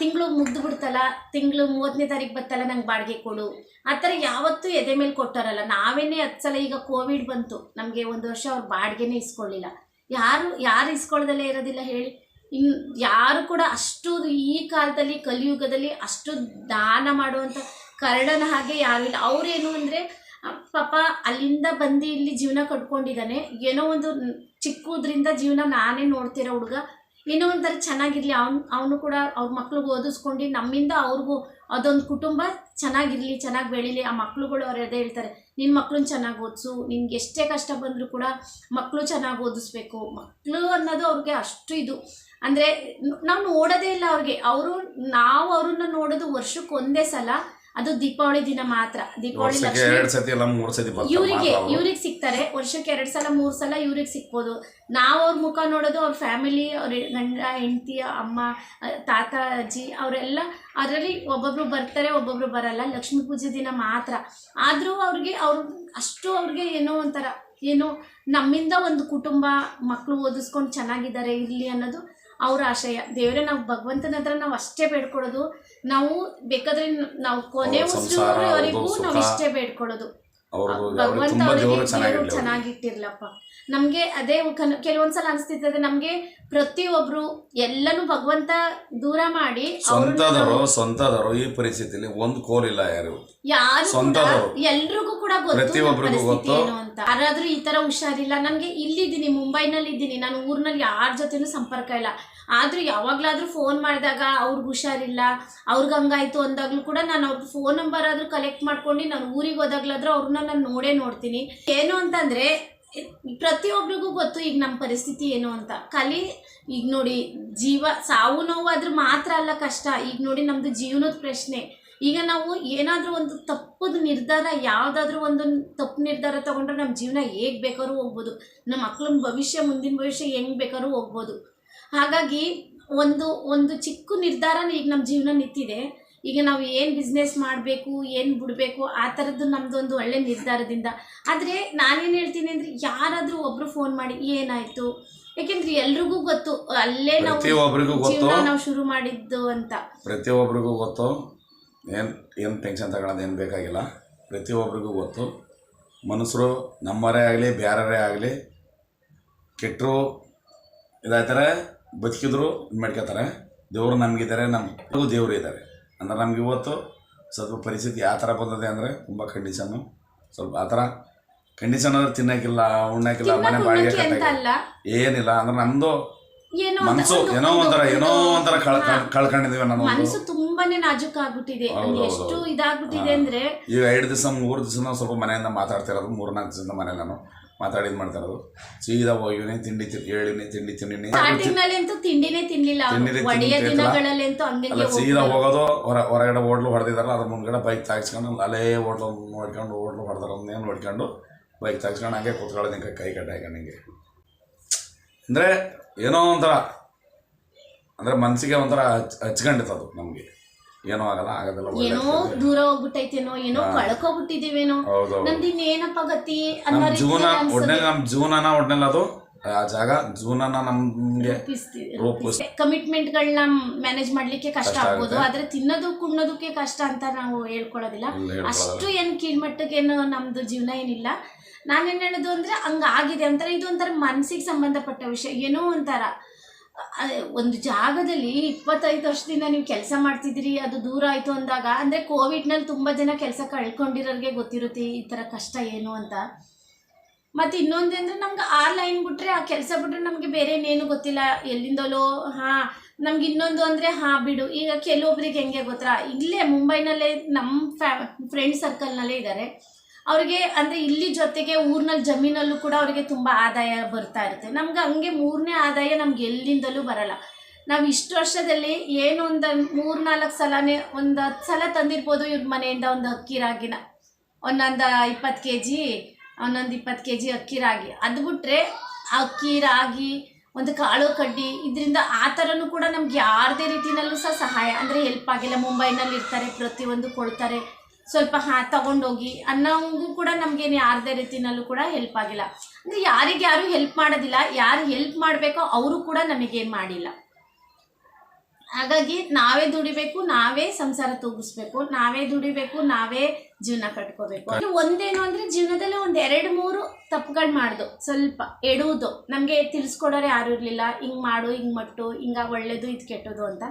ತಿಂಗಳು ಮುಗ್ದು ಬಿಡ್ತಲ್ಲ ತಿಂಗಳು ಮೂವತ್ತನೇ ತಾರೀಕು ಬರ್ತಲ್ಲ ನಂಗೆ ಬಾಡಿಗೆ ಕೊಡು. ಆ ಥರ ಯಾವತ್ತೂ ಎದೆ ಮೇಲೆ ಕೊಟ್ಟಾರಲ್ಲ ನಾವೇನೇ ಹತ್ತು ಸಲ ಈಗ ಕೋವಿಡ್ ಬಂತು ನಮಗೆ ಒಂದು ವರ್ಷ ಅವ್ರು ಬಾಡಿಗೆನೇ ಇಸ್ಕೊಳ್ಳಿಲ್ಲ ಯಾರು ಯಾರು ಇಸ್ಕೊಳ್ದಲ್ಲೇ ಇರೋದಿಲ್ಲ ಹೇಳಿ. ಇನ್ ಯಾರು ಕೂಡ ಅಷ್ಟು ಈ ಕಾಲದಲ್ಲಿ ಕಲಿಯುಗದಲ್ಲಿ ಅಷ್ಟು ದಾನ ಮಾಡುವಂಥ ಕರಡನ ಹಾಗೆ ಯಾರು ಇಲ್ಲ ಅವರೇನು ಅಂದರೆ ಪಾಪ ಅಲ್ಲಿಂದ ಬಂದು ಇಲ್ಲಿ ಜೀವನ ಕಟ್ಕೊಂಡಿದ್ದಾನೆ. ಏನೋ ಒಂದು ಚಿಕ್ಕದ್ರಿಂದ ಜೀವನ ನಾನೇ ನೋಡ್ತಿರೋ ಹುಡುಗ. ಏನೋ ಒಂಥರ ಚೆನ್ನಾಗಿರಲಿ. ಅವ್ನು, ಅವನು ಕೂಡ ಅವ್ರ ಮಕ್ಳಿಗೆ ಓದಿಸ್ಕೊಂಡು ನಮ್ಮಿಂದ ಅವ್ರಿಗೂ ಅದೊಂದು ಕುಟುಂಬ ಚೆನ್ನಾಗಿರಲಿ, ಚೆನ್ನಾಗಿ ಬೆಳೀಲಿ. ಆ ಮಕ್ಳುಗಳು ಅವ್ರು ಅದೇ ಹೇಳ್ತಾರೆ. ನಿನ್ನ ಮಕ್ಳನ್ನ ಚೆನ್ನಾಗಿ ಓದಿಸು. ನಿನ್ಗೆ ಎಷ್ಟೇ ಕಷ್ಟ ಬಂದರೂ ಕೂಡ ಮಕ್ಕಳು ಚೆನ್ನಾಗಿ ಓದಿಸ್ಬೇಕು. ಮಕ್ಕಳು ಅನ್ನೋದು ಅವ್ರಿಗೆ ಅಷ್ಟು ಇದು. ಅಂದರೆ, ನಾವು ನೋಡೋದೇ ಇಲ್ಲ ಅವ್ರಿಗೆ. ಅವರು, ನಾವು ಅವ್ರನ್ನ ನೋಡೋದು ವರ್ಷಕ್ಕೆ ಒಂದೇ ಸಲ ಅದು ದೀಪಾವಳಿ ದಿನ ಮಾತ್ರ. ದೀಪಾವಳಿ ವರ್ಷಕ್ಕೆ ಲಕ್ಷ್ಮೀ ಎರಡು ಸತಿ ಇಲ್ಲ ಮೂರು ಸತಿ ಬರ್ತಾರೆ ಇವ್ರಿಗೆ ಮಾತ್ರ ಅವ್ರು. ಇವ್ರಿಗೆ ಸಿಗ್ತಾರೆ. ವರ್ಷಕ್ಕೆ ಎರಡು ಸಲ ಮೂರು ಸಲ ಇವ್ರಿಗೆ ಸಿಕ್ಬೋದು ನಾವು ಅವ್ರ ಮುಖ ನೋಡೋದು ಅವ್ರ ಫ್ಯಾಮಿಲಿ ಅವ್ರ ಗಂಡ ಹೆಂಡತಿ ಅಮ್ಮ ಅಹ್, ತಾತ ಅಜ್ಜಿ ಅವರೆಲ್ಲ ಅದರಲ್ಲಿ ಒಬ್ಬೊಬ್ರು ಬರ್ತಾರೆ ಒಬ್ಬೊಬ್ರು ಬರಲ್ಲ. ಲಕ್ಷ್ಮೀ ಪೂಜೆ ದಿನ ಮಾತ್ರ. ಆದರೂ ಅವ್ರಿಗೆ ಅವ್ರು ಅಷ್ಟು ಅವ್ರಿಗೆ ಏನೋ ಒಂಥರ ಏನೋ ನಮ್ಮಿಂದ ಒಂದು ಕುಟುಂಬ ಮಕ್ಕಳು ಓದಿಸ್ಕೊಂಡು ಚೆನ್ನಾಗಿದ್ದಾರೆ ಇರಲಿ ಅನ್ನೋದು ಅವ್ರ ಆಶಯ. ದೇವರೇ ನಾವು ಭಗವಂತನ ಹತ್ರ ನಾವು ಅಷ್ಟೇ ಬೇಡ್ಕೊಡೋದು. ನಾವು ಬೇಕಾದ್ರೆ ನಾವು ಕೊನೆ ಉಸಿರುವರೆಗೂ ನಾವು ಇಷ್ಟೇ ಬೇಡ್ಕೊಡೋದು. ಭಗವಂತ ಅವರಿಗೆ. ಚೆನ್ನಾಗಿಟ್ಟಿರ್ಲಪ್ಪ. ನಮಗೆ ಅದೇ ಕೆಲವೊಂದ್ಸಲ ಅನಿಸ್ತಿರ್ತದೆ ನಮಗೆ ಪ್ರತಿಯೊಬ್ರು ಎಲ್ಲನೂ ಭಗವಂತ ದೂರ ಮಾಡಿ ಸ್ವಂತದವರು ಸ್ವಂತದವರು ಈ ಪರಿಸ್ಥಿತಿಲಿ ಒಂದು ಕೋಲಿಲ್ಲ ಯಾರು. ಯಾರು. ಎಲ್ರಿಗೂ ಕೂಡ ಗೊತ್ತು ಗೊತ್ತು. ಏನು ಅಂತ. ಯಾರಾದ್ರೂ ಈ ತರ ಹುಷಾರಿಲ್ಲ ನನ್ಗೆ ಇಲ್ಲಿದ್ದೀನಿ ಮುಂಬೈನಲ್ಲಿ ಇದ್ದೀನಿ ನಾನು ಊರ್ನಲ್ಲಿ ಯಾರ ಜೊತೆನೂ ಸಂಪರ್ಕ ಇಲ್ಲ. ಆದ್ರೂ ಯಾವಾಗ್ಲಾದ್ರೂ ಫೋನ್ ಮಾಡಿದಾಗ ಅವ್ರಿಗೆ ಹುಷಾರಿಲ್ಲ ಅವ್ರಿಗೆ ಹಂಗಾಯ್ತು ಅಂದಾಗ್ಲೂ ಕೂಡ ನಾನು ಅವ್ರ ಫೋನ್ ನಂಬರ್ ಆದ್ರೂ ಕಲೆಕ್ಟ್ ಮಾಡ್ಕೊಂಡು ನಾನು ಊರಿಗೆ ಹೋದಾಗ್ಲಾದ್ರೂ ಅವ್ರನ್ನ ನಾನು ನೋಡೇ ನೋಡ್ತೀನಿ. ಏನು ಅಂತಂದ್ರೆ ಪ್ರತಿಯೊಬ್ಬರಿಗೂ ಗೊತ್ತು ಈಗ ನಮ್ಮ ಪರಿಸ್ಥಿತಿ ಏನು ಅಂತ. ಕಲಿ ಈಗ ನೋಡಿ ಜೀವ ಸಾವು ನೋವಾದ್ರೂ ಮಾತ್ರ ಅಲ್ಲ ಕಷ್ಟ. ಈಗ ನೋಡಿ ನಮ್ದು ಜೀವನದ ಪ್ರಶ್ನೆ. ಈಗ ನಾವು ಏನಾದರೂ ಒಂದು ತಪ್ಪದ ನಿರ್ಧಾರ ಯಾವುದಾದ್ರೂ ಒಂದು ತಪ್ಪು ನಿರ್ಧಾರ ತಗೊಂಡ್ರೆ ನಮ್ಮ ಜೀವನ ಹೇಗೆ ಬೇಕಾದ್ರೂ ಹೋಗ್ಬೋದು. ನಮ್ಮ ಮಕ್ಕಳ ಭವಿಷ್ಯ ಮುಂದಿನ ಭವಿಷ್ಯ ಹೆಂಗೆ ಬೇಕಾದ್ರೂ ಹೋಗ್ಬೋದು. ಹಾಗಾಗಿ ಒಂದು ಒಂದು ಚಿಕ್ಕ ನಿರ್ಧಾರನೇ ಈಗ ನಮ್ಮ ಜೀವನ ನಿಂತಿದೆ. ಈಗ ನಾವು ಏನು ಬಿಸ್ನೆಸ್ ಮಾಡಬೇಕು ಏನು ಬಿಡಬೇಕು ಆ ಥರದ್ದು ನಮ್ಮದೊಂದು ಒಳ್ಳೆ ನಿರ್ಧಾರದಿಂದ. ಆದರೆ ನಾನೇನು ಹೇಳ್ತೀನಿ ಅಂದರೆ ಯಾರಾದರೂ ಒಬ್ಬರು ಫೋನ್ ಮಾಡಿ ಏನಾಯಿತು? ಯಾಕೆಂದ್ರೆ ಎಲ್ರಿಗೂ ಗೊತ್ತು ಅಲ್ಲೇ ನಾವು ನಾವು ಶುರು ಮಾಡಿದ್ದು ಅಂತ. ಪ್ರತಿಯೊಬ್ಬರಿಗೂ ಗೊತ್ತು. ಏನು ಏನು ಟೆನ್ಷನ್ ತಗೊಳ್ಳೋದು ಏನು ಬೇಕಾಗಿಲ್ಲ. ಪ್ರತಿಯೊಬ್ಬರಿಗೂ ಗೊತ್ತು. ಮನುಷ್ಯರು ನಮ್ಮವರೇ ಆಗಲಿ ಬೇರೆಯವರೇ ಆಗಲಿ ಕೆಟ್ಟರು ಇದಾಯ್ತಾರೆ ಬದುಕಿದ್ರು ಇದು ಮಾಡ್ಕೋತಾರೆ ದೇವರು ನಮಗಿದ್ದಾರೆ ನಮ್ಮ ದೇವರು ಇದ್ದಾರೆ ಅಂದರೆ ನಮ್ಗೆ ಇವತ್ತು ಸ್ವಲ್ಪ ಪರಿಸ್ಥಿತಿ ಯಾವ ಥರ ಬಂದಿದೆ ಅಂದರೆ ತುಂಬ ಕಂಡೀಷನ್ನು ಸ್ವಲ್ಪ ಆ ಥರ ಕಂಡೀಷನ್ ಅಂದ್ರೆ ತಿನ್ನೋಕ್ಕಿಲ್ಲ ಉಣ್ಣಕ್ಕಿಲ್ಲ ಮನೆ ಬಾಡಿಗೆ ಏನಿಲ್ಲ ಅಂದ್ರೆ ನಮ್ಮದು ಏನೋ ಒಂದು- ಏನೋ ಒಂಥರ ಏನೋ ಒಂಥರ ಕಳ್ ಹಾ. ಕಳ್ಕೊಂಡಿದ್ದೀವಿ ನಾನು ಮನಸ್ಸು ತುಂಬಾನೇ ನಾಜುಕ್ ಆಗ್ಬಿಟ್ಟಿದೆ ಎಷ್ಟು ಇದಾಗ್ಬಿಟ್ಟಿದೆ. ಅಂದ್ರೆ ಈಗ ಎರಡು ದಿವಸ ಮೂರು ದಿವಸ ಸ್ವಲ್ಪ ಮನೆಯಿಂದ ಮಾತಾಡ್ತಿರೋದು ಮೂರ್ ನಾಲ್ಕು ದಿವಸದಿಂದ ಮನೆ ನಾನು ಮಾತಾಡಿದ್ ಮಾಡ್ತಾ ಇರೋದು ಸೀದಾ ಹೋಗಿನಿ ತಿಂಡಿ ತಿ- ಹೇಳಿನಿ ತಿಂಡಿ ತಿಂಡಿನಿ ಸ್ಟಾರ್ಟಿಂಗ್ನಲ್ಲಿ ಅಂತೂ ತಿಂಡಿನೇ ತಿನ್ಲಿಲ್ಲ ಅವ್ರು. ತಿಂಡಿನೇ ಒಡೆಯ ತಿಂದಿಲ್ಲ. ದಿನಗಳಲ್ಲಂತೂ ಹಂಗೆ ಅಲ್ಲ ಸೀದಾ ಹೋಗೋದು ಹೊರ ಹೊರಗಡೆ ಹೋಟ್ಲು ಹೊಡೆದಿದ್ದಾರಲ್ಲ ಅದ್ರ ಮುಂದ್ಗಡೆ ಬೈಕ್ ತಾಗಿಸ್ಕೊಂಡು ಅಲ್ಲೇ ಹೋಟ್ಲು ನೋಡ್ಕೊಂಡು ಹೋಟ್ಲು ಹೊಡೆದಾರ ಒಂದೇನು ನೋಡ್ಕೊಂಡು ಬೈಕ್ ತಾಗಿಸ್ಕೊಂಡು ಹಂಗೆ ಕೂತ್ಕೊಳ್ಳೋದು ಹಿಂಗೆ ಕೈ ಕಟ್ಟ ಹಾಕೊಂಡು ಹಿಂಗೆ ಅಂದರೆ ಏನೋ ಒಂಥರ ಅಂದರೆ ಮನಸ್ಸಿಗೆ ಒಂಥರ ಹಚ್ ಅದು ನಮಗೆ. ಏನೋ ಆಗಲ್ಲ ಆಗೋದಿಲ್ಲ ಏನೋ ದೂರ ಹೋಗ್ಬಿಟ್ಟೈತೇನೋ ಏನೋ ಕಳ್ಕೊಬಿಟ್ಟಿದೀವೇನೋ ಹೌದು ಹೌದು ಇನ್ನೇನಪ್ಪ ಗತಿ ಅನ್ನೋ ನಮ್ಮ ಜೀವನ. ಒಡ್ನೆ ನಮ್ಮ ಜೀವನನ ಅದು ಆ ಜಾಗ ಜೀವನನ ನಮಗೆ ಕಮಿಟ್ಮೆಂಟ್ ಗಳನ್ನ ಮ್ಯಾನೇಜ್ ಮಾಡ್ಲಿಕ್ಕೆ ಕಷ್ಟ ಕಷ್ಟ ಆಗ್ಬೋದು ಆದ್ರೆ ತಿನ್ನೋದು ಕುಣ್ಣೋದಕ್ಕೆ ಕಷ್ಟ ಅಂತ ನಾವು ಹೇಳ್ಕೊಳ್ಳೋದಿಲ್ಲ. ಅಷ್ಟು ಏನು ಕೀಳ್ಮಟ್ಟಕ್ಕೇನು ನಮ್ದು ಜೀವನ ಏನಿಲ್ಲ. ನಾನೇನು ಹೇಳೋದು ಅಂದರೆ ಹಂಗಾಗಿದೆ ಒಂಥರ ಇದು ಒಂಥರ ಮನಸ್ಸಿಗೆ ಸಂಬಂಧಪಟ್ಟ ವಿಷಯ. ಏನೋ ಒಂಥರ ಒಂದು ಜಾಗದಲ್ಲಿ ಇಪ್ಪತ್ತೈದು ವರ್ಷದಿಂದ ನೀವು ಕೆಲಸ ಮಾಡ್ತಿದ್ದೀರಿ, ಅದು ದೂರ ಆಯಿತು ಅಂದಾಗ, ಅಂದರೆ ಕೋವಿಡ್ನಲ್ಲಿ ತುಂಬ ಜನ ಕೆಲಸ ಕಳ್ಕೊಂಡಿರೋರಿಗೆ ಗೊತ್ತಿರುತ್ತೆ ಈ ಥರ ಕಷ್ಟ ಏನು ಅಂತ. ಮತ್ತು ಇನ್ನೊಂದು ಅಂದರೆ ನಮ್ಗೆ ಆ ಲೈನ್ ಬಿಟ್ಟರೆ ಆ ಕೆಲಸ ಬಿಟ್ಟರೆ ನಮಗೆ ಬೇರೆ ಏನೇನು ಗೊತ್ತಿಲ್ಲ. ಎಲ್ಲಿಂದಲೋ, ಹಾಂ, ನಮ್ಗೆ ಇನ್ನೊಂದು ಅಂದರೆ, ಹಾಂ, ಬಿಡು. ಈಗ ಕೆಲವೊಬ್ರಿಗೆ ಹೆಂಗೆ ಗೊತ್ತಾ? ಇಲ್ಲೇ ಮುಂಬೈನಲ್ಲೇ ನಮ್ಮ ಫ್ಯಾ ಫ್ರೆಂಡ್ ಸರ್ಕಲ್ನಲ್ಲೇ ಇದ್ದಾರೆ ಅವ್ರಿಗೆ ಅಂದರೆ ಇಲ್ಲಿ ಜೊತೆಗೆ ಊರಿನಲ್ಲಿ ಜಮೀನಲ್ಲೂ ಕೂಡ ಅವರಿಗೆ ತುಂಬ ಆದಾಯ ಬರ್ತಾ ಇರುತ್ತೆ. ನಮ್ಗೆ ಹಂಗೆ ಮೂರನೇ ಆದಾಯ ನಮ್ಗೆ ಎಲ್ಲಿಂದಲೂ ಬರಲ್ಲ. ನಾವು ಇಷ್ಟು ವರ್ಷದಲ್ಲಿ ಏನು ಒಂದು ಮೂರು ನಾಲ್ಕು ಸಲನೇ ಒಂದು ಹತ್ತು ಸಲ ತಂದಿರ್ಬೋದು ಇವ್ರ ಮನೆಯಿಂದ ಒಂದು ಅಕ್ಕಿ ರಾಗಿನ. ಒಂದೊಂದು ಇಪ್ಪತ್ತು ಕೆ ಜಿ ಒಂದೊಂದು ಇಪ್ಪತ್ತು ಕೆ ಜಿ ಅಕ್ಕಿ ರಾಗಿ. ಅದು ಬಿಟ್ರೆ ಅಕ್ಕಿ, ರಾಗಿ, ಒಂದು ಕಾಳು ಕಡ್ಡಿ ಇದರಿಂದ ಆ ಥರನೂ ಕೂಡ ನಮ್ಗೆ ಯಾರದೇ ರೀತಿಯಲ್ಲೂ ಸಹ ಸಹಾಯ ಅಂದರೆ ಹೆಲ್ಪ್ ಆಗಿಲ್ಲ. ಮುಂಬೈನಲ್ಲಿ ಇರ್ತಾರೆ ಪ್ರತಿಯೊಂದು ಕೊಡ್ತಾರೆ. ಸ್ವಲ್ಪ ಹಾ ತಗೊಂಡೋಗಿ ಅನ್ನೋಂಗೂ ಕೂಡ ನಮಗೇನು ಯಾರದೇ ರೀತಿನಲ್ಲೂ ಕೂಡ ಹೆಲ್ಪ್ ಆಗಿಲ್ಲ. ಅಂದರೆ ಯಾರಿಗೆ ಯಾರು ಹೆಲ್ಪ್ ಮಾಡೋದಿಲ್ಲ, ಯಾರು ಹೆಲ್ಪ್ ಮಾಡಬೇಕೋ ಅವರು ಕೂಡ ನಮಗೇನು ಮಾಡಿಲ್ಲ. ಹಾಗಾಗಿ ನಾವೇ ದುಡಿಬೇಕು, ನಾವೇ ಸಂಸಾರ ತೂಗಿಸ್ಬೇಕು ನಾವೇ ದುಡಿಬೇಕು, ನಾವೇ ಜೀವನ ಕಟ್ಕೋಬೇಕು. ಒಂದೇನು ಅಂದರೆ ಜೀವನದಲ್ಲಿ ಒಂದು ಎರಡು ಮೂರು ತಪ್ಪುಗಳು ಮಾಡ್ದು. ಸ್ವಲ್ಪ ಎಡುವುದು. ನಮಗೆ ತಿಳಿಸ್ಕೊಡೋರು ಯಾರು ಇರಲಿಲ್ಲ, ಹಿಂಗೆ ಮಾಡು, ಹಿಂಗೆ ಮಟ್ಟು, ಹಿಂಗ ಒಳ್ಳೇದು, ಇದು ಕೆಟ್ಟದು ಅಂತ.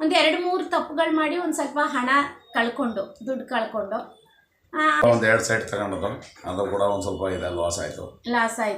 ಒಂದು ಎರಡು ಮೂರು ತಪ್ಪುಗಳು ಮಾಡಿ ಒಂದು ಸ್ವಲ್ಪ ಹಣ ಕಳ್ಕೊಂಡು ದುಡ್ಡು ಕಳ್ಕೊಂಡು ಒಂದು ಎರಡು ಸೈಡ್ ತಗೊಂಡು ಅದು ಕೂಡ ಒಂದು ಸ್ವಲ್ಪ ಇದೆ ಲಾಸ್ ಆಯಿತು. ಲಾಸ್ ಆಯಿತು.